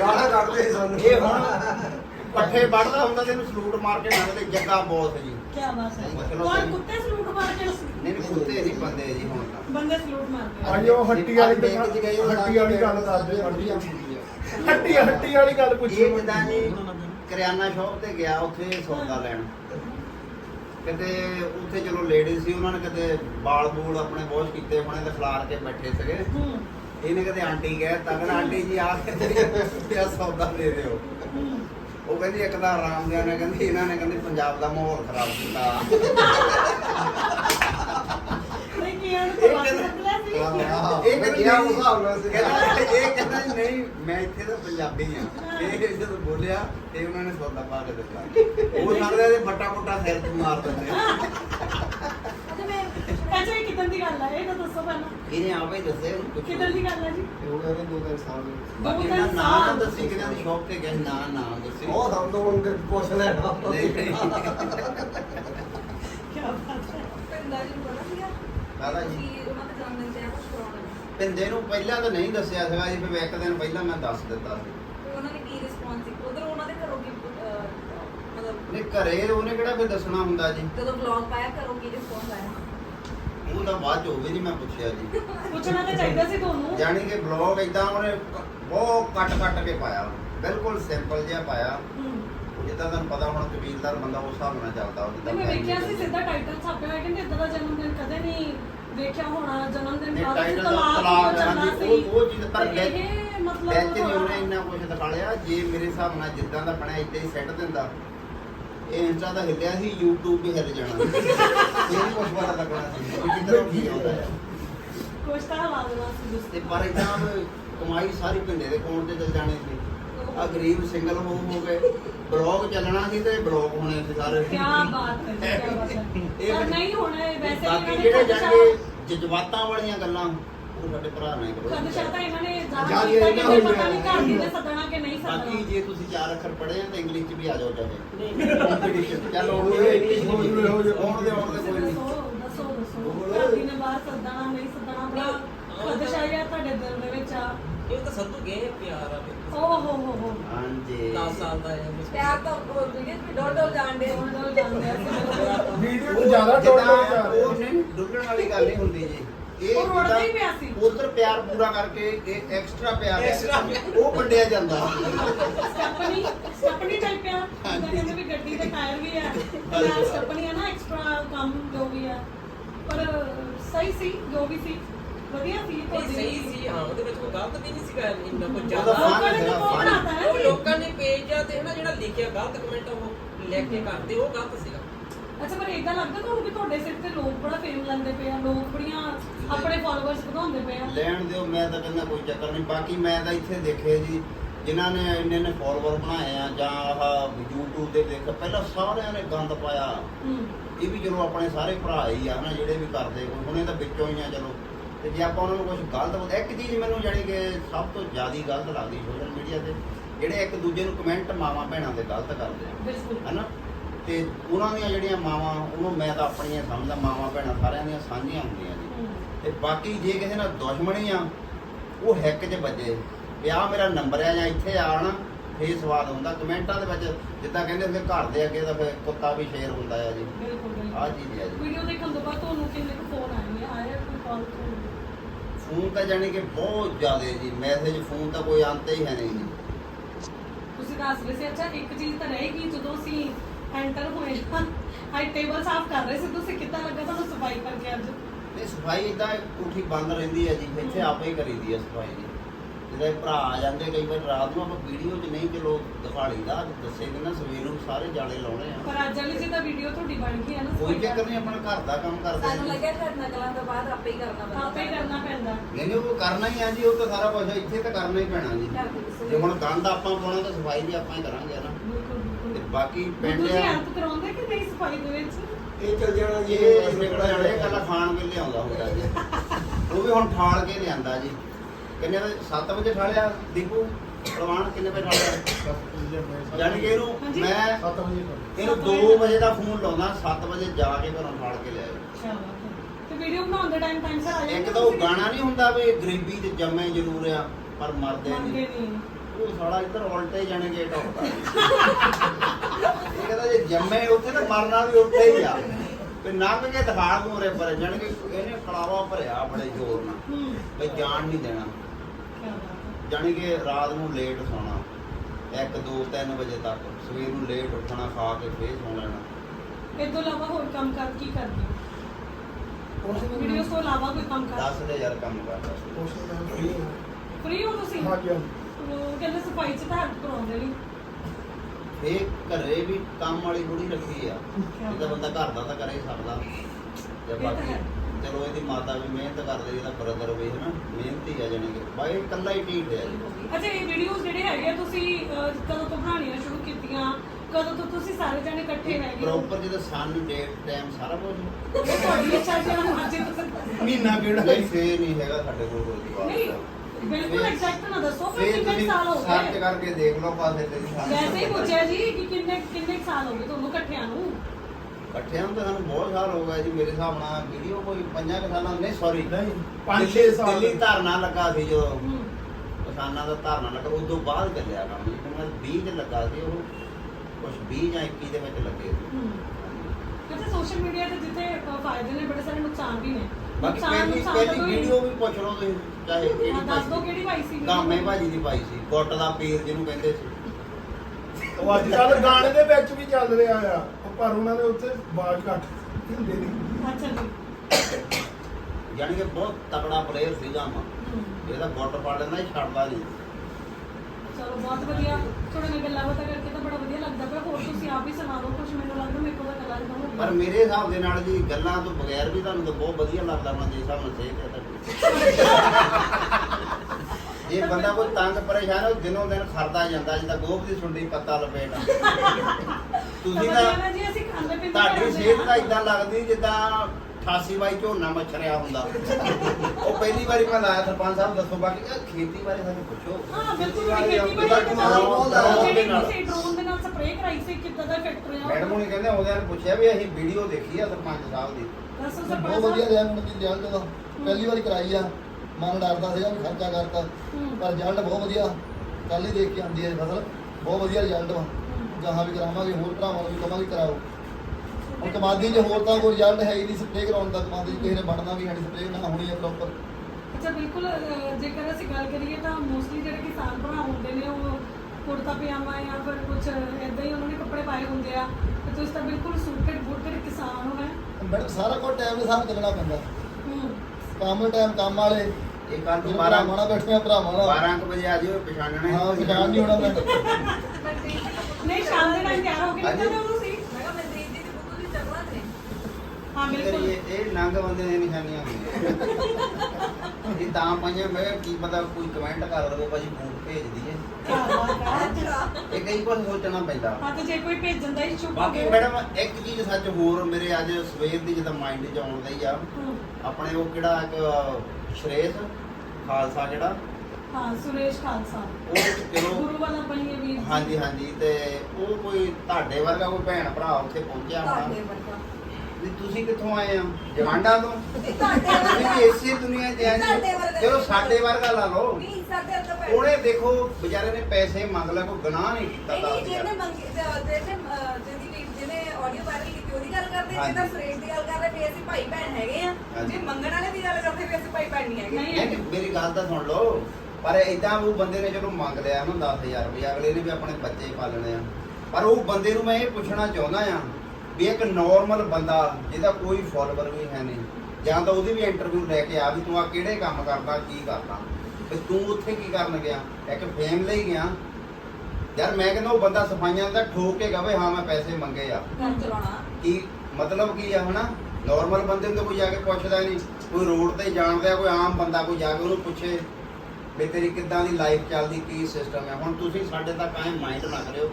[SPEAKER 7] ਗਾਲਾਂ ਕੱਢਦੇ ਸੀ ਸਾਨੂੰ।
[SPEAKER 5] ਇਹ ਹੁਣ ਪੱਠੇ ਵੱਢਦਾ ਹੁੰਦਾ ਤੇ ਇਹਨੂੰ ਸਲੂਟ ਮਾਰ ਕੇ ਲੰਘਦੇ ਜੱਗਾ ਬੌਸ ਜੀ।
[SPEAKER 3] ਕੀ ਬਾਤ ਹੈ। ਕੁੱਤੇ ਸਲੂਟ ਮਾਰ ਕੇ
[SPEAKER 5] ਨਹੀਂ ਨਹੀਂ ਕੁੱਤੇ ਨਹੀਂ ਬੰਦੇ ਜੀ ਹੁਣ ਤਾਂ।
[SPEAKER 3] ਬੰਦੇ ਸਲੂਟ ਮਾਰਦੇ ਆ।
[SPEAKER 4] ਅੱਜ ਉਹ ਹੱਟੀ ਵਾਲੀ ਹੱਟੀ ਵਾਲੀ ਗੱਲ ਦੱਸਦੇ ਹੱਟੀ
[SPEAKER 7] ਆ
[SPEAKER 4] ਹੱਟੀ ਹੱਟੀ ਵਾਲੀ ਗੱਲ ਪੁੱਛੋ।
[SPEAKER 5] ਇਹ ਜਿੱਦਾਂ ਜੀ ਕਰਿਆਨਾ ਸ਼ਾਪ ਤੇ ਗਿਆ ਉੱਥੇ ਸੌਦਾ ਲੈਣ। ਕਿਤੇ ਉੱਥੇ ਚਲੋ ਲੇਡੀਜ਼ ਸੀ ਉਹਨਾਂ ਨੇ ਕਿਤੇ ਬਾਲ ਬੂਲ ਆਪਣੇ ਵਾਸ਼ ਕੀਤੇ ਹੋਣੇ ਤੇ ਖਲਾਰ ਕੇ ਬੈਠੇ ਸੀਗੇ। ਇਹਨੇ ਕਦੇ ਆਂਟੀ ਕਹਿ ਤਗੜਾ ਆਂਟੀ ਜੀ ਆ ਕੇ ਤੇ ਸੌਦਾ ਦੇ ਦਿਓ। ਉਹ ਕਹਿੰਦੀ ਇੱਕ ਤਾਂ ਆਰਾਮ ਦਿਆ ਨੇ ਕਹਿੰਦੀ ਇਹਨਾਂ ਨੇ ਕਹਿੰਦੀ ਪੰਜਾਬ ਦਾ ਮਾਹੌਲ ਖਰਾਬ ਕੀਤਾ।
[SPEAKER 3] ਨਹੀਂ ਕੀ ਇਹਨੂੰ
[SPEAKER 5] ਇਹ ਇਹ
[SPEAKER 7] ਗਿਆ। ਉਸ ਹਿਸਾਬ ਨਾਲ।
[SPEAKER 5] ਕਹਿੰਦਾ ਇਹ ਕਹਿੰਦਾ ਨਹੀਂ ਮੈਂ ਇੱਥੇ ਤਾਂ ਪੰਜਾਬੀ ਆ ਇਹ ਜਦੋਂ ਬੋਲਿਆ ਤੇ ਉਹਨਾਂ ਨੇ ਸੌਦਾ ਪਾ ਕੇ ਦਿੱਤਾ ਉਹ ਲੱਗਦਾ ਇਹਦੇ ਫੱਟਾ ਫੁੱਟਾ ਸਿਰ ਤੇ ਮਾਰ ਦਿੰਦੇ
[SPEAKER 2] ਅੱਛਾ ਮੈਂ
[SPEAKER 3] ਅੱਛਾ ਇਹ ਕਿਦਾਂ ਦੀ ਗੱਲ ਹੈ ਇਹ ਤਾਂ ਦੱਸੋ ਪਹਿਲਾਂ
[SPEAKER 5] ਇਹਨੇ ਆਪੇ ਉਹਨੂੰ ਪੁੱਛੋ।
[SPEAKER 3] ਕਿਦਾਂ ਦੀ ਗੱਲ ਹੈ ਜੀ
[SPEAKER 7] ਉਹ ਕਹਿੰਦੇ ਦੋ ਤਿੰਨ ਸਾਲ ਦੇ।
[SPEAKER 5] ਬਾਕੀ
[SPEAKER 3] ਦੋ
[SPEAKER 5] ਇਹਨਾਂ ਨਾਂ
[SPEAKER 3] ਸਾਲ।
[SPEAKER 5] ਦੱਸੀ ਕਿਹਨਾਂ ਦੀ ਸ਼ੌਪ ਤੇ ਗਏ ਨਾਂ ਨਾਂ ਦੱਸੀ
[SPEAKER 7] ਉਹ ਸਾਨੂੰ ਤੋਂ ਮੰਗ ਕੇ ਪੁੱਛ ਲੈਣਾ।
[SPEAKER 3] ਕੀ ਬਾਤ ਹੈ
[SPEAKER 2] ਪਿੰਡਾ ਨੂੰ ਪਤਾ ਸੀਗਾ
[SPEAKER 5] ਕਾਹਦਾ ਜੀ
[SPEAKER 2] ਉਹਨਾਂ ਦੇ ਤੇ ਆ ਕਰਾਉਣਾ
[SPEAKER 5] ਪਿੰਦੇ ਨੂੰ ਪਹਿਲਾਂ ਤਾਂ ਨਹੀਂ ਦੱਸਿਆ ਸੀਗਾ ਜੀ ਫਿਰ ਇੱਕ ਦਿਨ ਪਹਿਲਾਂ ਮੈਂ ਦੱਸ ਦਿੱਤਾ ਸੀ।
[SPEAKER 2] ਤੇ ਉਹਨਾਂ ਨੇ ਕੀ ਰਿਸਪੌਂਸ ਸੀ? ਉਧਰ ਉਹਨਾਂ ਦੇ ਘਰੋਂ ਕੀ ਅਹ, ਮਤਲਬ
[SPEAKER 5] ਨਹੀਂ ਘਰੇ ਉਹਨੇ ਕਿਹੜਾ ਫਿਰ ਦੱਸਣਾ ਹੁੰਦਾ ਜੀ?
[SPEAKER 2] ਜਦੋਂ ਵਲੌਗ ਪਾਇਆ ਘਰੋਂ ਕੀ ਰਿਸਪੌਂਸ ਆਇਆ?
[SPEAKER 5] ਉਹ ਤਾਂ ਬਾਅਦ ਚ ਉਹ ਵੀ ਨਹੀਂ ਮੈਂ ਪੁੱਛਿਆ ਜੀ।
[SPEAKER 3] ਪੁੱਛਣਾ ਤਾਂ ਚਾਹੀਦਾ ਸੀ ਤੁਹਾਨੂੰ।
[SPEAKER 5] ਜਾਣੀ ਕਿ ਬਲੌਗ ਇਦਾਂ ਉਹਨੇ ਬਹੁਤ ਕੱਟ ਕੱਟ ਕੇ ਪਾਇਆ। ਬਿਲਕੁਲ ਸਿੰਪਲ ਜਿਹਾ ਪਾਇਆ।
[SPEAKER 3] ਹੂੰ।
[SPEAKER 5] ਉਹ ਜਿੱਦਾਂ ਤੁਹਾਨੂੰ ਪਤਾ ਹੁਣ ਕਬੀਲਦਾਰ ਬੰਦਾ ਉਸ ਹਿਸਾਬ ਨਾਲ ਚੱਲਦਾ ਉਹ
[SPEAKER 3] ਤੇ
[SPEAKER 5] ਜਿੱਦਾਂ
[SPEAKER 3] ਮੈਂ ਵੇਖਿਆ ਸੀ ਸਿੱਧਾ ਟਾਈਟਲ ਛਾਪਿਆ ਹੋਇਆ ਕਹਿੰਦੇ ਇਦਾਂ ਦਾ ਜਨਮ ਦਿਨ ਕਦੇ ਨਹੀਂ ਵੇਖਿਆ ਹੋਣਾ ਜਨਮ ਦਿਨ
[SPEAKER 5] ਨਹੀਂ,
[SPEAKER 3] ਬਾਅਦ
[SPEAKER 5] title ਦਾ
[SPEAKER 3] ਤਲਾਕ
[SPEAKER 5] ਤਲਾਕ
[SPEAKER 3] ਚੱਲਣਾ
[SPEAKER 5] ਹਾਂਜੀ,
[SPEAKER 3] ਸੀ
[SPEAKER 5] ਉਹ- ਉਹ ਚੀਜ਼ ਪਰ
[SPEAKER 3] ਤੇ
[SPEAKER 5] ਵਿੱਚ-
[SPEAKER 3] ਇਹ ਮਤਲਬ
[SPEAKER 5] ਵਿੱਚ ਨਹੀਂ ਉਹਨੇ
[SPEAKER 3] ਥੋੜ੍ਹਾ-
[SPEAKER 5] ਇੰਨਾ ਕੁਝ ਦਿਖਾ ਲਿਆ ਜੇ ਮੇਰੇ ਹਿਸਾਬ ਨਾਲ ਜਿੱਦਾਂ ਦਾ ਬਣਿਆ ਇਦਾਂ ਹੀ ਸੈੱਟ ਦਿੰਦਾ। ਇਹ ਇੰਸਟਾ ਦਾ ਹਿੱਲਿਆ ਸੀ YouTube ਵੀ ਹਿੱਲ ਜਾਣਾ। ਇਹ ਕੁਝ ਪਤਾ ਲੱਗਣਾ ਸੀ ਕਿ ਕਿੱਧਰੋਂ ਕੀ ਆਉਂਦਾ ਹੈ।
[SPEAKER 3] ਕੁਛ ਤਾਂ ਹਵਾ ਦੇਣਾ ਸੀ ਜਿਸ
[SPEAKER 5] ਤੇ ਪਰ ਇਦਾਂ ਕਮਾਈ ਸਾਰੀ ਪਿੰਡੇ ਦੇ ਕੋਲ ਤੇ ਚੱਲ ਜਾਣੀ ਸੀ। ਆ ਗਰੀਬ ਸਿੰਗਲ ਹੋ ਹੋ ਕੇ ਬਲੌਗ ਚੱਲਣਾ ਸੀ ਤੇ ਬਲੌਗ ਹੋਣੇ ਸੀ ਸਾਰੇ।
[SPEAKER 3] ਕੀ ਬਾਤ ਹੈ ਕਿਆ ਬਾਤ ਹੈ।
[SPEAKER 5] ਇਹ
[SPEAKER 3] ਪਰ ਨਹੀਂ ਹੁਣ ਵੈਸੇ
[SPEAKER 5] ਬਾਕੀ ਜਿਹੜੇ
[SPEAKER 3] ਨੇ
[SPEAKER 5] ਜਾਣਗੇ ਜਜ਼ਬਾਤਾਂ ਵਾਲੀਆਂ ਗੱਲਾਂ ਉਹ ਸਾਡੇ ਭਰਾ ਨੇ ਕਰੋ।
[SPEAKER 3] ਖਦਸ਼ਾ ਤਾਂ ਇਹਨਾਂ ਨੇ
[SPEAKER 7] ਜ਼ਿਆਦਾ
[SPEAKER 3] ਕਿ ਪਤਾ ਨਹੀਂ ਘਰ ਦੀ ਨੇ ਸੱਦਣਾ ਕਿ ਨਹੀਂ
[SPEAKER 5] ਬਾਕੀ
[SPEAKER 3] ਸੱਦਣਾ
[SPEAKER 5] ਜੇ ਤੁਸੀਂ ਚਾਰ ਅੱਖਰ ਪੜ੍ਹੇ ਤਾਂ ਇੰਗਲਿਸ਼ 'ਚ ਵੀ ਆ ਜਾਓ ਚਾਹੇ ਕੰਪੀਟੀਸ਼ਨ ਚੱਲ ਉਹ ਇੰਗਲਿਸ਼
[SPEAKER 4] ਹੋ ਜੂ, ਹੋ ਜੂ।
[SPEAKER 5] ਆਉਣ ਦੇ ਆਉਣ ਦੇ ਕੋਈ ਨਹੀਂ।
[SPEAKER 3] ਦੱਸੋ ਦੱਸੋ ਦੱਸੋ। ਘਰ ਦੀ ਨੇ ਬਾਹਰ ਸੱਦਣਾ ਨਹੀਂ ਸੱਦਣਾ ਬੜਾ ਖਦਸ਼ਾ ਤੁਹਾਡੇ ਦਿਲ ਦੇ ਵਿੱਚ ਆ।
[SPEAKER 6] ਇਹ ਤਾਂ ਸੱਤੂ ਗਏ ਪਿਆਰ ਆ
[SPEAKER 3] ਓ ਹੋ ਹੋ ਹੋ।
[SPEAKER 5] ਹਾਂਜੀ।
[SPEAKER 6] 10 ਸਾਲ ਦਾ ਹੈ
[SPEAKER 2] ਪਿਆਰ ਤਾਂ ਉਹ ਵੀਡੀਓ ਵੀ ਡੋਲ ਡੋਲ ਜਾਣਦੇ
[SPEAKER 3] ਹੁਣ ਡੋਲ ਜਾਂਦੇ ਆ। ਅਸੀਂ।
[SPEAKER 4] ਵੀਡੀਓ ਤੋਂ ਜ਼ਿਆਦਾ ਟੋਟ
[SPEAKER 5] ਜਿੱਦਾਂ
[SPEAKER 4] ਜਾ
[SPEAKER 5] ਉਹ ਨਹੀਂ ਡੁੱਲਣ ਵਾਲੀ ਗੱਲ ਨਹੀਂ ਹੁੰਦੀ ਜੀ।
[SPEAKER 3] ਉਹ ਰੋੜਦਾ ਹੀ ਪਿਆ ਸੀ।
[SPEAKER 5] ਉਧਰ ਪਿਆਰ ਪੂਰਾ ਕਰਕੇ ਇਹ ਐਕਸਟਰਾ ਪਿਆਰ ਹੈ। ਉਹ ਵੰਡਿਆ ਜਾਂਦਾ।
[SPEAKER 3] ਸਟੈਪਨੀ ਸਟੈਪਨੀ ਟਾਈਪ ਆ। ਜਿੱਦਾਂ ਕਹਿੰਦੇ ਵੀ ਗੱਡੀ ਦੇ ਟਾਇਰ ਵੀ ਆ। ਨਾਲ ਸਟੈਪਨੀ ਆ ਨਾ ਐਕਸਟਰਾ ਕੰਮ ਜੋ ਵੀ ਆ। ਪਰ ਸਹੀ ਸੀ ਜੋ ਵੀ ਸੀ। ਵਧੀਆ ਸੀ
[SPEAKER 6] ਨਹੀਂ
[SPEAKER 3] ਤੁਹਾਡੀ।
[SPEAKER 6] ਸਹੀ ਸੀ ਹਾਂ ਉਹਦੇ ਵਿੱਚ ਕੋਈ ਗਲਤ ਵੀ ਨਹੀਂ ਸੀਗਾ ਇੰਨਾ ਕੋਈ
[SPEAKER 5] ਉਹਦਾ
[SPEAKER 6] ਜ਼ਿਆਦਾ।
[SPEAKER 5] ਫਨ
[SPEAKER 3] ਲੋਕਾਂ ਨੇ
[SPEAKER 5] ਸੀਗਾ,
[SPEAKER 3] ਤਾਂ
[SPEAKER 5] ਫਨ।
[SPEAKER 3] ਬਣਾਤਾ ਹੈ
[SPEAKER 6] ਉਹ ਲੋਕਾਂ ਨੇ ਪੇਜ ਆ ਤੇ ਨਾ ਜਿਹੜਾ ਲਿਖਿਆ ਗਲਤ ਕਮੈਂਟ ਉਹ ਲੈ ਕੇ ਕਰਦੇ ਉਹ ਗਲਤ ਸੀਗਾ।
[SPEAKER 3] ਅੱਛਾ ਪਰ ਇਦਾਂ ਲੱਗਦਾ ਤੁਹਾਨੂੰ ਕਿ ਤੁਹਾਡੇ ਸਿਰ ਤੇ ਲੋਕ ਬੜਾ ਫੇਮ ਲੈਂਦੇ ਪਏ ਆ ਲੋਕ ਬੜੀਆਂ ਆਪਣੇ ਫਾਲੋਅਰਸ ਵਧਾਉਂਦੇ ਪਏ ਆ।
[SPEAKER 5] ਲੈਣ ਦਿਓ ਮੈਂ ਤਾਂ ਕਹਿੰਦਾ ਕੋਈ ਚੱਕਰ ਨਹੀਂ ਬਾਕੀ ਮੈਂ ਤਾਂ ਇੱਥੇ ਦੇਖੇ ਜੀ ਜਿਨ੍ਹਾਂ ਨੇ ਇੰਨੇ ਨੇ ਫੋਲੋਵਰ ਬਣਾਏ ਆ ਜਾਂ ਆਹ YouTube ਤੇ ਦੇਖ ਪਹਿਲਾਂ ਸਾਰਿਆਂ ਨੇ ਗੰਦ ਪਾਇਆ।
[SPEAKER 3] ਹੂੰ।
[SPEAKER 5] ਇਹ ਵੀ ਚਲੋ ਆਪਣੇ ਸਾਰੇ ਭਰਾ ਹੀ ਆ ਨਾ ਜਿਹੜੇ ਵੀ ਕਰਦੇ ਕੋਈ ਹੁਣੇ ਤਾਂ ਵਿੱਚੋਂ ਹੀ ਆ ਚਲੋ। ਤੇ ਜੇ ਆਪਾਂ ਉਹਨਾਂ ਨੂੰ ਕੁਝ ਗਲਤ ਬੋਲ ਇੱਕ ਚੀਜ਼ ਮੈਨੂੰ ਜਾਣੀ ਕਿ ਸਭ ਤੋਂ ਜ਼ਿਆਦਾ ਗਲਤ ਲੱਗਦੀ ਸੋਸ਼ਲ ਮੀਡੀਆ ਤੇ ਜਿਹੜੇ ਇੱਕ ਦੂਜੇ ਨੂੰ ਕਮੈਂਟ ਮਾਵਾਂ ਭੈਣਾਂ ਦੇ ਗਲਤ ਕਰਦੇ ਆ। ਹੈਨਾ? ਤੇ ਉਹਨਾਂ ਦੀਆਂ ਜਿਹੜੀਆਂ ਮਾਵਾਂ ਉਹਨੂੰ ਮੈਂ ਤਾਂ ਆਪਣੀਆਂ ਸਮਝਦਾ ਮਾਵਾਂ ਭੈਣਾਂ ਸਾਰਿਆਂ ਦੀਆਂ ਸਾਂਝੀਆਂ ਹੁੰਦੀਆਂ ਜੀ। ਤੇ ਬਾਕੀ ਜੇ ਕਿਸੇ ਨਾਲ ਦੁਸ਼ਮਣੀ ਆ ਉਹ ਹੈਕ 'ਚ ਵੱਜੇ। ਵੀ ਆਹ ਮੇਰਾ ਨੰਬਰ ਆ ਜਾਂ ਇੱਥੇ ਆਣ ਫੇਰ ਸਵਾਦ ਹੁੰਦਾ। ਕਮੈਂਟਾਂ ਦੇ ਵਿੱਚ ਜਿੱਦਾਂ ਕਹਿੰਦੇ ਹੁੰਦੇ ਘਰ ਦੇ ਅੱਗੇ ਤਾਂ ਫਿਰ ਕੁੱਤਾ ਵੀ ਸ਼ੇਰ ਹੁੰਦਾ ਆ ਜੀ।
[SPEAKER 3] ਬਿਲਕੁਲ
[SPEAKER 5] ਆਹ
[SPEAKER 3] ਬਿਲਕੁਲ
[SPEAKER 5] ਚੀਜ਼ ਹੈ ਜੀ।
[SPEAKER 3] ਵੀਡੀਓ ਦੇਖਣ ਤੋਂ ਬਾਅਦ ਤੁਹਾਨੂੰ ਕਿੰਨੇ ਕੁ ਫੋਨ ਆਏ ਆ? ਆਇਆ ਕੋਈ ਕਾਲ
[SPEAKER 5] ਫੋਨ ਤਾਂ ਜਾਣੀ ਕਿ ਬਹੁਤ ਜ਼ਿਆਦਾ ਜੀ। ਮੈਸੇਜ ਫੋਨ ਤਾਂ ਕੋਈ ਅੰਤ ਹੀ ਹੈ ਨਹੀਂ ਜੀ।
[SPEAKER 3] ਤੁਸੀਂ ਦੱਸ ਰਹੇ ਸੀ ਅੱਛਾ ਇੱਕ ਚੀਜ਼ ਤਾਂ ਰਹੇਗੀ ਜਦੋਂ ਅਸੀਂ ਐਂਟਰ ਹੋਏ ਨਾ ਅੱਜ ਟੇਬਲ ਸਾਫ਼ ਕਰ ਰਹੇ ਸੀ। ਤੁਸੀਂ ਕਿੱਦਾਂ ਲੱਗਾ ਤੁਹਾਨੂੰ ਸਫ਼ਾਈ ਕਰਕੇ ਅੱਜ?
[SPEAKER 5] ਨਹੀਂ ਸਫ਼ਾਈ ਇਦਾਂ ਕੋਠੀ ਬੰਦ ਰਹਿੰਦੀ ਹੈ ਜੀ। ਇੱਥੇ ਆਪੇ ਹੀ ਕਰੀਦੀ ਹੈ ਸਫ਼ਾਈ। ਜੀ ਜਿਹੜੇ ਭਰਾ ਆ ਜਾਂਦੇ ਕਈ ਵਾਰ ਰਾਤ ਨੂੰ ਆਪਾਂ ਵੀਡੀਓ 'ਚ ਨਹੀਂ ਚਲੋ ਦਿਖਾ ਲਈਦਾ ਦੱਸੇ ਕਿ ਨਾ ਸਵੇਰ ਨੂੰ ਸਾਰੇ ਜਾਲੇ ਲਾਉਣੇ ਆ।
[SPEAKER 3] ਪਰ ਅੱਜ ਵਾਲੀ ਜਿੱਦਾਂ ਵੀਡੀਓ ਤੁਹਾਡੀ ਬਣ ਗਈ ਹੈ ਨਾ
[SPEAKER 5] ਕੋਈ ਚੱਕਰ ਨਹੀਂ ਆਪਣਾ ਘਰ ਦਾ ਕੰਮ ਕਰਦੇ
[SPEAKER 2] ਸਾਨੂੰ
[SPEAKER 5] ਆ। ਜੀ।
[SPEAKER 2] ਲੱਗਿਆ ਘਰ ਨਕਲਾਂ ਤੋਂ ਬਾਅਦ ਆਪੇ ਹੀ ਕਰਨਾ ਪੈਂਦਾ।
[SPEAKER 3] ਆਪੇ ਹੀ ਕਰਨਾ ਪੈਂਦਾ।
[SPEAKER 5] ਨਹੀਂ ਨਹੀਂ ਉਹ ਕਰਨਾ ਹੀ ਆ ਜੀ ਉਹ ਤਾਂ ਸਾਰਾ ਕੁਝ ਇੱਥੇ ਤਾਂ ਕਰਨਾ ਹੀ ਪੈਣਾ ਜੀ।
[SPEAKER 2] ਰਸੋਈ।
[SPEAKER 5] ਜੇ ਹੁਣ ਗੰਦ ਆਪਾਂ ਪਾਉਣਾ ਤਾਂ ਸਫ਼ਾਈ ਵੀ ਆਪਾਂ ਹੀ ਕਰਾਂਗੇ ਨਾ।
[SPEAKER 3] ਬਿਲਕੁਲ
[SPEAKER 5] ਤੇ
[SPEAKER 3] ਬਿਲਕੁਲ
[SPEAKER 5] ਬਾਕੀ ਪਿੰਡ
[SPEAKER 3] ਤੁਸੀਂ
[SPEAKER 5] ਆ।
[SPEAKER 3] ਕਰਾਉਂਦੇ ਕਿ ਨਹੀਂ ਸਫ਼ਾਈ ਦੇ ਵਿੱਚ?
[SPEAKER 7] ਇਹ ਚੱਲ ਜਾਣਾ ਜੀ
[SPEAKER 5] ਇਹ ਨਿਕਲ ਜਾਣੇ। ਕੱਲਾ ਖਾਣ ਵੇਲੇ ਆਉਂਦਾ ਹੁੰਦਾ ਜੀ। ਉਹ ਵੀ ਹੁਣ ਠਾਲ ਕੇ ਲਿਆਂਦਾ ਜੀ। ਕਿੰਨੇ ਵਜੇ? 7 ਵਜੇ ਠਾਲਿਆ ਦੀਪੂ ਪ੍ਰਵਾਨ ਕਿੰਨੇ ਵਜੇ ਠਾਲਿਆ ਯਾਨੀ ਕਿ ਇਹਨੂੰ। ਮੈਂ
[SPEAKER 4] 7 ਵਜੇ ਕਰ
[SPEAKER 5] ਇਹਨੂੰ 2 ਵਜੇ ਦਾ ਫੋਨ ਲਾਉਂਦਾ 7 ਵਜੇ ਜਾ ਕੇ ਘਰੋਂ ਠਾਲ ਕੇ ਲਿਆਇਆ
[SPEAKER 3] ਅੱਛਾ ਬਾਤ ਹੈ। ਤੇ ਵੀਡੀਓ ਬਣਾਉਣ ਦੇ ਟਾਈਮ ਟਾਈਮ ਸਰ ਆ ਜਾਂਦੇ
[SPEAKER 5] ਇੱਕ ਤਾਂ ਉਹ ਗਾਣਾ ਨਹੀਂ ਹੁੰਦਾ ਵੀ ਗਰੀਬੀ ਤੇ ਜੰਮੇ ਜ਼ਰੂਰ ਆ ਪਰ ਮਰਦੇ ਨਹੀਂ। ਉਹ ਸਾਲਾ ਇੱਧਰ ਉਲਟੇ ਜਾਣੇ ਗੇਟ ਆਉਂਦਾ ਇਹ ਕਹਿੰਦਾ ਜੇ ਜੰਮੇ ਉੱਥੇ ਤਾਂ ਮਰਨਾ ਵੀ ਉੱਥੇ ਹੀ ਆ। ਤੇ ਨੰਗ ਕੇ ਦਿਖਾ ਦੂੰ ਰੇ ਪਰ ਜਾਣ ਕੇ ਇਹਨੇ ਕਲਾਵਾ ਭਰਿਆ ਬੜੇ ਜ਼ੋਰ ਨਾਲ। ਬਈ ਜਾਣ ਨਹੀਂ ਦੇਣਾ। ਜਾਣੀ ਕਿ ਰਾਤ ਨੂੰ ਲੇਟ ਸੌਣਾ। 1 2 3 ਵਜੇ ਤੱਕ। ਸਵੇਰ ਨੂੰ ਲੇਟ ਉੱਠਣਾ ਖਾ ਕੇ ਫੇਰ ਸੌ ਲੈਣਾ।
[SPEAKER 3] ਇਹ ਤੋਂ ਇਲਾਵਾ ਹੋਰ ਕੰਮ ਕਰ ਕੀ ਕਰਦੇ ਹੋ? ਵੀਡੀਓਜ਼ ਤੋਂ ਇਲਾਵਾ ਕੋਈ ਕੰਮ ਕਰ?
[SPEAKER 5] 10 ਦੇ ਯਾਰ ਕੰਮ ਕਰਦਾ ਸੀ।
[SPEAKER 4] ਕਰ ਰਹੀ ਹਾਂ।
[SPEAKER 3] ਫ੍ਰੀ ਹੋ ਤੁਸੀਂ। ਉਹ ਕਹਿੰਦੇ ਸਫ਼ਾਈ ਚ ਤਾਂ ਹੈਲਪ ਕਰਾਉਂਦੇ ਨਹੀਂ।
[SPEAKER 5] ਇਹ ਘਰੇ ਵੀ ਕੰਮ ਵਾਲੀ ਕੁੜੀ ਰੱਖੀ ਆ। ਇਹਦਾ ਬੰਦਾ ਘਰ ਦਾ ਤਾਂ ਕਰੇ ਹੀ ਸਕਦਾ। ਤੇ
[SPEAKER 3] ਇਹ ਤਾਂ
[SPEAKER 5] ਬਾਕੀ
[SPEAKER 3] ਹੈ।
[SPEAKER 5] ਚਲੋ ਇਹਦੀ ਮਾਤਾ ਵੀ ਮਿਹਨਤ ਕਰਦੀ ਇਹਦਾ ਬ੍ਰਦਰ ਵੀ ਹਨਾ ਮਿਹਨਤੀ ਆ ਜਾਣੀ ਕਿ ਬਾਈ ਇਕੱਲਾ ਹੀ ਠੀਕ ਹੈ ਜੀ।
[SPEAKER 3] ਅੱਛਾ ਇਹ ਵੀਡੀਓਜ਼ ਜਿਹੜੇ ਹੈਗੇ ਆ, ਤੁਸੀਂ ਅਹ, ਕਦੋਂ ਤੋਂ ਬਣਾਉਣੀਆਂ ਸ਼ੁਰੂ ਕੀਤੀਆਂ? ਕਦੋਂ ਤੋਂ ਤੁਸੀਂ ਸਾਰੇ ਜਣੇ ਇਕੱਠੇ ਹੈਗੇ ਹੋ
[SPEAKER 5] ਪ੍ਰੋਪਰ ਜਿਹਦਾ ਸਨ ਡੇਟ ਟਾਈਮ ਸਾਰਾ ਕੁਝ
[SPEAKER 3] ਤੁਹਾਡੀ ਇੱਛਾ ਜੇ ਅੱਜ ਤੁਸੀਂ
[SPEAKER 4] ਮਹੀਨਾ ਕਿਹੜਾ
[SPEAKER 5] ਨਹੀਂ ਫੇਰ ਨਹੀਂ ਹੈਗਾ ਸਾਡੇ ਕੋਲ ਕੋਈ ਜਵਾਬ।
[SPEAKER 3] ਨਹੀਂ ਬਿਲਕੁਲ ਐਗਜ਼ੈਕਟ ਨਾ ਦੱਸੋ ਫਿਰ
[SPEAKER 5] ਫੇਰ
[SPEAKER 3] ਕਿੰਨੇ
[SPEAKER 5] ਤੁਸੀਂ
[SPEAKER 3] ਸਾਲ ਹੋ
[SPEAKER 5] ਸਰਚ
[SPEAKER 3] ਗਏ
[SPEAKER 5] ਕਰਕੇ ਦੇਖ ਲਓ ਪਾਸੇ ਤੇ
[SPEAKER 3] ਵੈਸੇ ਹੀ ਪੁੱਛਿਆ ਜੀ ਕਿ ਕਿੰਨੇ ਕਿੰਨੇ ਕੁ ਸਾਲ ਹੋ ਗਏ ਤੁਹਾਨੂੰ ਇਕੱਠਿਆਂ ਨੂੰ?
[SPEAKER 5] ਇਕੱਠਿਆਂ ਨੂੰ ਤਾਂ ਸਾਨੂੰ ਬਹੁਤ ਸਾਲ ਹੋ ਗਏ ਜੀ ਮੇਰੇ ਹਿਸਾਬ ਨਾਲ ਵੀਡੀਓ ਕੋਈ ਪੰਜਾਂ ਕੁ ਸਾਲਾਂ ਨਹੀਂ ਸੌਰੀ
[SPEAKER 4] ਨਹੀਂ 5-6 ਸਾਲ
[SPEAKER 5] ਦਿੱਲੀ ਧਰਨਾ ਲੱਗਾ ਸੀ ਜਦੋਂ। ਕਿਸਾਨਾਂ ਦਾ ਧਰਨਾ ਲੱਗਾ ਉਸ ਤੋਂ ਬਾਅਦ ਚੱਲਿਆ ਕੰਮ ਜੀ। ਕਿਉਂਕਿ 20 ਚ ਲੱਗਾ ਸੀ ਉਹ ਕੁਝ 20 ਜਾਂ 21 ਦੇ ਵਿੱਚ ਲੱਗੇ ਸੀ।
[SPEAKER 3] ਸੋਸ਼ਲ ਮੀਡੀਆ ਤੇ ਜਿੱਥੇ ਫਾਇਦੇ ਨੇ ਬੜੇ ਸਾਰੇ ਨੁਕਸਾਨ ਵੀ ਨੇ।
[SPEAKER 5] ਬਾਕੀ
[SPEAKER 3] ਨੁਕਸਾਨ
[SPEAKER 5] ਪਹਿਲੀ ਵੀਡੀਓ ਵੀ ਪੁੱਛ ਲਓ ਤੁਸੀਂ ਚਾਹੇ ਕਿਹੜੀ
[SPEAKER 3] ਹਾਂ, ਦੱਸ ਦਿਓ
[SPEAKER 5] ਪਾਈ
[SPEAKER 3] ਕਿਹੜੀ ਪਾਈ ਸੀ
[SPEAKER 5] ਕਾਮੇ ਭਾਜੀ ਦੀ ਪਾਈ ਸੀ ਗੁੱਟ ਦਾ ਪੀਰ ਜਿਹਨੂੰ ਕਹਿੰਦੇ ਸੀ।
[SPEAKER 4] ਉਹ ਅੱਜ ਕੱਲ ਗਾਣੇ ਦੇ ਵਿੱਚ ਵੀ ਚੱਲ ਰਿਹਾ ਆ। ਪਰ ਉਹਨਾਂ ਦੇ ਉੱਤੇ ਬਾਜ ਘੱਟ ਹੁੰਦੇ ਨਹੀਂ।
[SPEAKER 3] ਅੱਛਾ ਜੀ।
[SPEAKER 5] ਯਾਨੀ ਕਿ ਬਹੁਤ ਤਕੜਾ ਪਲੇਅਰ ਸੀਗਾ ਮੈਂ।
[SPEAKER 3] ਹੂੰ।
[SPEAKER 5] ਇਹਦਾ ਗੁੱਟ ਪਾ ਲੈਂਦਾ ਹੀ ਛੱਡਦਾ ਨਹੀਂ।
[SPEAKER 3] ਚਲੋ ਬਹੁਤ ਵਧੀਆ। ਤੁਹਾਡੇ ਨਾਲ ਗੱਲਾਂ ਬਾਤਾਂ ਕਰਕੇ ਤਾਂ ਬੜਾ ਵਧੀਆ ਲੱਗਦਾ ਪਿਆ। ਹੋਰ ਤੁਸੀਂ ਆਪ ਹੀ ਸੁਣਾ ਦਿਓ ਕੁਝ ਮੈਨੂੰ ਲੱਗਦਾ ਮੇਰੇ ਕੋਲ ਤਾਂ ਗੱਲਾਂ ਨਹੀਂ
[SPEAKER 5] ਪਰ ਮੇਰੇ ਹਿਸਾਬ ਦੇ ਨਾਲ ਜੀ ਗੱਲਾਂ ਤੋਂ ਬਗੈਰ ਵੀ ਤੁਹਾਨੂੰ ਤਾਂ ਬਹੁਤ ਵਧੀਆ ਲੱਗਦਾ ਹੋਣਾ ਜਿਸ ਹਿਸਾਬ ਨਾਲ ਸਿਹਤ ਹੈ ਤੁਹਾਡੀ ਇਹ ਬੰਦਾ ਕੋਈ ਤੰਗ ਪਰੇਸ਼ਾਨ ਹੈ ਦਿਨੋਂ ਦਿਨ ਖਰਦਾ ਜਾਂਦਾ ਜਿੱਦਾਂ ਗੋਭ ਦੀ ਸੁੰਡੀ ਪੱਤਾ ਲਪੇਟ ਤੁਸੀਂ
[SPEAKER 3] ਤਾਂ ਜੀ ਅਸੀਂ ਖਾਂਦੇ ਪੀਂਦੇ
[SPEAKER 5] ਤੁਹਾਡੀ ਸਿਹਤ ਤਾਂ। ਇਦਾਂ ਲੱਗਦੀ ਜਿੱਦਾਂ 88 ਵਾਈ ਝੋਨਾ ਮੱਛਰਿਆ ਹੁੰਦਾ। ਉਹ ਪਹਿਲੀ ਵਾਰੀ ਮੈਂ ਲਾਇਆ ਸਰਪੰਚ ਸਾਹਿਬ ਦੱਸੋ ਬਾਕੀ ਖੇਤੀ ਬਾਰੇ ਸਾਨੂੰ ਪੁੱਛੋ।
[SPEAKER 3] ਹਾਂ ਬਿਲਕੁਲ
[SPEAKER 5] ਖੇਤੀਬਾੜੀ
[SPEAKER 3] ਖੇਤੀ
[SPEAKER 5] ਉਹਦਾ
[SPEAKER 3] ਬਾੜੀ
[SPEAKER 5] ਕਮਾਲ ਬਹੁਤ ਆ ਉਹਦੇ
[SPEAKER 3] ਜਿਹੜੀ
[SPEAKER 5] ਨਾਲ।
[SPEAKER 3] ਤੁਸੀਂ ਡਰੋਨ ਦੇ ਨਾਲ ਸਪਰੇਅ ਕਰਾਈ ਸੀ ਕਿੱਦਾਂ ਦਾ ਫੈਕਟਰੀ ਆ?
[SPEAKER 5] ਮੈਡਮ ਨੇ ਕਹਿੰਦੇ ਉਹਦੇ ਨੇ ਪੁੱਛਿਆ ਵੀ ਅਸੀਂ ਵੀਡੀਓ ਦੇਖੀ ਆ ਸਰਪੰਚ ਸਾਹਿਬ ਦੀ।
[SPEAKER 3] ਦੱਸੋ
[SPEAKER 7] ਬਹੁਤ ਵਧੀਆ ਰਿਹਾ ਰਿਜ਼ਲਟ ਦਾ ਪਹਿਲੀ ਵਾਰੀ ਕਰਾਈ ਆ। ਮਨ ਡਰਦਾ ਸੀਗਾ ਵੀ ਖਰਚਾ ਕਰਤਾ। ਪਰ ਰਿਜ਼ਲਟ ਬਹੁਤ ਵਧੀਆ ਕੱਲ ਹੀ ਦੇਖ ਕੇ ਆਂਦੀ ਹੈ ਫਸਲ। ਬਹੁਤ ਵਧੀਆ ਰਿਜ਼ਲਟ ਵਾ। ਜਹਾਂ ਵੀ ਕਰਾਵਾਂਗੇ ਹੋਰ ਭਰਾਵਾਂ ਨੂੰ ਵੀ ਕਵਾਂਗੇ ਕਰਾਓ। ਹੁਣ ਕਮਾਦੀ ਜੇ ਹੋਰ ਤਾਂ ਕੋਈ ਰਿਜ਼ਲਟ ਹੈ ਹੀ ਨਹੀਂ ਸਪਰੇਅ ਕਰਾਉਣ ਦਾ ਕਮਾਦੀ ਕਿਸੇ ਨੇ ਬਣਨਾ ਵੀ ਹੈ ਨਹੀਂ ਸਪਰੇਅ ਨਾ ਹੋਣੀ ਹੈ ਪ੍ਰੋਪਰ
[SPEAKER 3] ਅੱਛਾ ਬਿਲਕੁਲ ਜੇਕਰ ਅਸੀਂ ਗੱਲ ਕਰੀਏ ਤਾਂ ਮੋਸਟਲੀ ਜਿਹੜੇ ਕਿਸਾਨ ਭਰਾ ਹੁੰਦੇ ਨੇ ਉਹ ਕੁੜਤਾ ਪਜਾਮਾ ਜਾਂ ਫਿਰ ਕੁਝ ਇਦਾਂ ਹੀ ਉਹਨਾਂ ਨੇ ਕੱਪੜੇ ਪਾਏ ਹੁੰਦੇ ਆ। ਤੇ ਤੁਸੀਂ ਤਾਂ ਬਿਲਕੁਲ ਸੂਟਡ ਬੂਟਡ ਕਿਸਾਨ ਹੋ ਹੈ?
[SPEAKER 7] ਮੈਡਮ ਸਾਰਾ ਕੁਝ ਟਾਈਮ ਦੇ ਨਾਲ ਚੱਲਣਾ ਪੈਂਦਾ।
[SPEAKER 3] ਹੂੰ।
[SPEAKER 7] ਕੰਮ ਟਾਈਮ ਕੰਮ ਵਾਲੇ
[SPEAKER 5] ਇਹ ਕੱਲ ਤੋਂ
[SPEAKER 7] ਜਦੋਂ
[SPEAKER 5] 12
[SPEAKER 7] ਭਰਾਵਾਂ ਨਾਲ ਬੈਠੇ ਆ ਭਰਾਵਾਂ ਨਾਲ।
[SPEAKER 5] 12 ਕੁ ਵਜੇ ਆ ਜਿਓ ਪਛਾਣਨਾ ਹੈ।
[SPEAKER 7] ਹਾਂ ਪਛਾਣ ਨਹੀਂ ਹੋਣਾ ਮੈਂ।
[SPEAKER 3] ਨਹੀਂ ਸ਼ਾਮ ਦੇ ਟਾਈਮ ਤਿਆਰ ਹੋ ਕੇ
[SPEAKER 5] ਹਾਂਜੀ।
[SPEAKER 3] ਨਿਕਲਦੇ ਹੋ ਤੁਸੀਂ।
[SPEAKER 2] ਮੈਂ ਕਿਹਾ ਮਨਜੀਤ ਜੀ ਦੀ ਬੁੱਕ ਦੀ ਚੱਲਣਾ ਨੇ
[SPEAKER 3] ਹਾਂ
[SPEAKER 5] ਕੀ
[SPEAKER 3] ਬਿਲਕੁਲ।
[SPEAKER 5] ਕਰੀਏ, ਇਹ ਨੰਗ ਬੰਦੇ ਦੀਆਂ ਨਿਸ਼ਾਨੀਆਂ ਹੁੰਦੀਆਂ। ਇਹ ਤਾਂ ਪਾਈਆਂ ਮੈਂ ਕਿਹਾ ਕੀ ਪਤਾ ਕੋਈ ਕਮੈਂਟ ਕਰ ਦੇਵੇ ਭਾਜੀ ਬੂਟ
[SPEAKER 3] ਹੈ।
[SPEAKER 5] ਇਹ ਕਈ ਕੁਝ ਸੋਚਣਾ ਪੈਂਦਾ।
[SPEAKER 3] ਹਾਂ ਤੇ ਜੇ ਕੋਈ ਭੇਜਣ ਦਾ ਇਸ਼ੂ
[SPEAKER 5] ਬਾਕੀ ਮੈਡਮ ਇੱਕ ਚੀਜ਼ ਸੱਚ ਹੋਰ ਮੇਰੇ ਅੱਜ ਸਵੇਰ ਦੀ ਜਿੱਦਾਂ ਮਾਈਂਡ 'ਚ ਆਉਂਦਾ ਹੀ ਆ। ਆਪਣੇ ਉਹ ਕਿਹੜਾ ਇੱਕ ਸ਼੍ਰੇਸ਼ ਖਾਲਸਾ ਜਿਹੜਾ?
[SPEAKER 3] ਹਾਂ ਸੁਰੇਸ਼ ਖਾਲਸਾ।
[SPEAKER 5] ਉਹ ਚਲੋ
[SPEAKER 3] ਗੁਰੂ ਵਾਲਾ ਬਣੀਏ ਵੀਰ ਜੀ।
[SPEAKER 5] ਹਾਂਜੀ ਹਾਂਜੀ ਤੇ ਉਹ ਕੋਈ ਤੁਹਾਡੇ ਵਰਗਾ ਕੋਈ ਭੈਣ ਭਰਾ ਉੱਥੇ ਪਹੁੰਚਿਆ
[SPEAKER 2] ਤੁਹਾਡੇ
[SPEAKER 5] ਹੋਣਾ
[SPEAKER 2] ਵਰਗਾ।
[SPEAKER 5] ਵੀ ਤੁਸੀਂ ਕਿੱਥੋਂ ਆਏ ਆ ਜਵਾਂਡਾ ਤੋਂ?
[SPEAKER 2] ਤੁਹਾਡੇ
[SPEAKER 5] ਤੁਸੀਂ
[SPEAKER 2] ਵਰਗਾ
[SPEAKER 5] ਵੀ ਇਸੇ ਦੁਨੀਆ 'ਚ ਆਏ ਜੀ।
[SPEAKER 2] ਵਰਗਾ
[SPEAKER 5] ਚਲੋ ਸਾਡੇ ਵਰਗਾ ਲਾ ਲਓ।
[SPEAKER 2] ਨਹੀਂ ਸਾਡੇ ਅੰਦਰ ਪੈ
[SPEAKER 5] ਉਹਨੇ ਦੇਖੋ ਵਿਚਾਰੇ ਨੇ ਪੈਸੇ ਮੰਗ ਲਿਆ ਕੋਈ ਗੁਨਾਹ ਨਹੀਂ ਕੀਤਾ
[SPEAKER 2] ਨਹੀਂ ਜਿਹਨੇ। ਮੰਗੀ ਜਿਹਨੇ ਅਹ, ਜਿਹਦੀ ਵੀ ਜਿਹਨੇ ਆਡੀਓ ਵਾਇਰਲ ਉਹਦੀ ਗੱਲ ਕਰਦੇ
[SPEAKER 5] ਹਾਂਜੀ।
[SPEAKER 2] ਜਿਹਦਾ ਸੁਰੇਸ਼ ਦੀ ਗੱਲ ਕਰਦੇ ਵੀ ਅਸੀਂ ਭਾਈ ਭੈਣ ਹੈਗੇ ਆ।
[SPEAKER 5] ਹਾਂਜੀ।
[SPEAKER 2] ਜੇ ਮੰਗਣ ਵਾਲੇ ਦੀ ਗੱਲ ਕਰਦੇ ਵੀ ਅਸੀਂ ਭਾਈ ਭੈਣ ਨਹੀਂ ਹੈਗੇ।
[SPEAKER 5] ਨਹੀਂ ਨਹੀਂ, ਮੇਰੀ ਗੱਲ ਤਾਂ ਸੁਣ ਲਓ। ਪਰ ਇਦਾਂ ਉਹ ਬੰਦੇ ਨੇ ਚਲੋ ਮੰਗ ਲਿਆ ਨਾ 10000 ਰੁਪਏ ਅਗਲੇ ਨੇ ਵੀ ਆਪਣੇ ਬੱਚੇ ਪਾਲਣੇ ਆ। ਪਰ ਉਹ ਬੰਦੇ ਨੂੰ ਮੈਂ ਇਹ ਪੁੱਛਣਾ ਚਾਹੁੰਦਾ ਆ ਵੀ ਇੱਕ ਨਾਰਮਲ ਬੰਦਾ ਜਿਹਦਾ ਕੋਈ ਫਾਲੋਅਰ ਵੀ ਹੈ ਨਹੀਂ ਜਾਂ ਤਾਂ ਉਹਦੀ ਵੀ ਇੰਟਰਵਿਊ ਲੈ ਕੇ ਆ ਵੀ ਤੂੰ ਆ ਕਿਹੜੇ ਕੰਮ ਕਰਦਾ ਕੀ ਕਰਦਾ? ਵੀ ਤੂੰ ਉੱਥੇ ਕੀ ਕਰਨ ਗਿਆ? ਇੱਕ ਫੇਮ ਲਈ ਗਿਆ ਯਾਰ ਮੈਂ ਕਹਿੰਦਾ ਉਹ ਬੰਦਾ ਸਫਾਈਆਂ ਦਾ ਠੋਕ ਕੇ ਕਹੇ ਹਾਂ ਮੈਂ ਪੈਸੇ ਮੰਗੇ ਆ।
[SPEAKER 2] ਘਰ ਚਲਾਉਣਾ।
[SPEAKER 5] ਕੀ ਮਤਲਬ ਕੀ ਆ ਹਨਾ? ਨਾਰਮਲ ਬੰਦੇ ਨੂੰ ਤਾਂ ਕੋਈ ਜਾ ਕੇ ਪੁੱਛਦਾ ਨਹੀਂ। ਕੋਈ ਰੋਡ ਤੇ ਜਾਣਦਾ ਕੋਈ ਆਮ ਬੰਦਾ ਕੋਈ ਜਾ ਕੇ ਉਹਨੂੰ ਪੁੱਛੇ ਵੀ ਤੇਰੀ ਕਿੱਦਾਂ ਦੀ ਲਾਈਫ ਚੱਲਦੀ, ਕੀ ਸਿਸਟਮ ਹੈ। ਹੁਣ ਤੁਸੀਂ ਸਾਡੇ ਤੱਕ ਆਏ ਮਾਈਂਡ ਨਾ ਕਰਿਓ।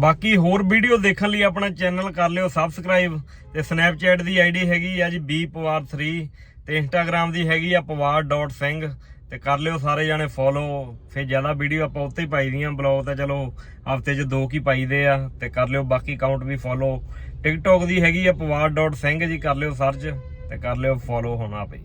[SPEAKER 1] ਬਾਕੀ ਹੋਰ ਵੀਡੀਓ ਦੇਖਣ ਲਈ ਆਪਣਾ ਚੈਨਲ ਕਰ ਲਿਓ ਸਬਸਕ੍ਰਾਈਬ ਤੇ ਸਨੈਪਚੈਟ ਦੀ ਆਈਡੀ ਹੈਗੀ ਆ ਜੀ bpawar3 ਤੇ ਇੰਸਟਾਗ੍ਰam ਦੀ ਹੈਗੀ ਆ pawar.ਸਿੰਘ ਤੇ ਕਰ ਲਿਓ ਸਾਰੇ ਜਾਣੇ ਫੋਲੋ ਫਿਰ ਜ਼ਿਆਦਾ ਵੀਡੀਓ ਆਪਾਂ ਉੱਤੇ ਹੀ ਪਾਈ ਦੀਆਂ ਬਲੌਗ ਤਾਂ ਚਲੋ ਹਫ਼ਤੇ 'ਚ ਦੋ ਕੀ ਪਾਈਦੇ ਆ ਤੇ ਕਰ ਲਿਓ, ਬਾਕੀ ਅਕਾਊਂਟ ਵੀ ਫੋਲੋ ਟਿਕਟੌਕ ਦੀ ਹੈਗੀ ਆ pawar.ਸਿੰਘ ਜੀ, ਕਰ ਲਿਓ ਸਰਚ ਤੇ ਕਰ ਲਿਓ ਫੋਲੋ ਹੋਣਾ ਪਈ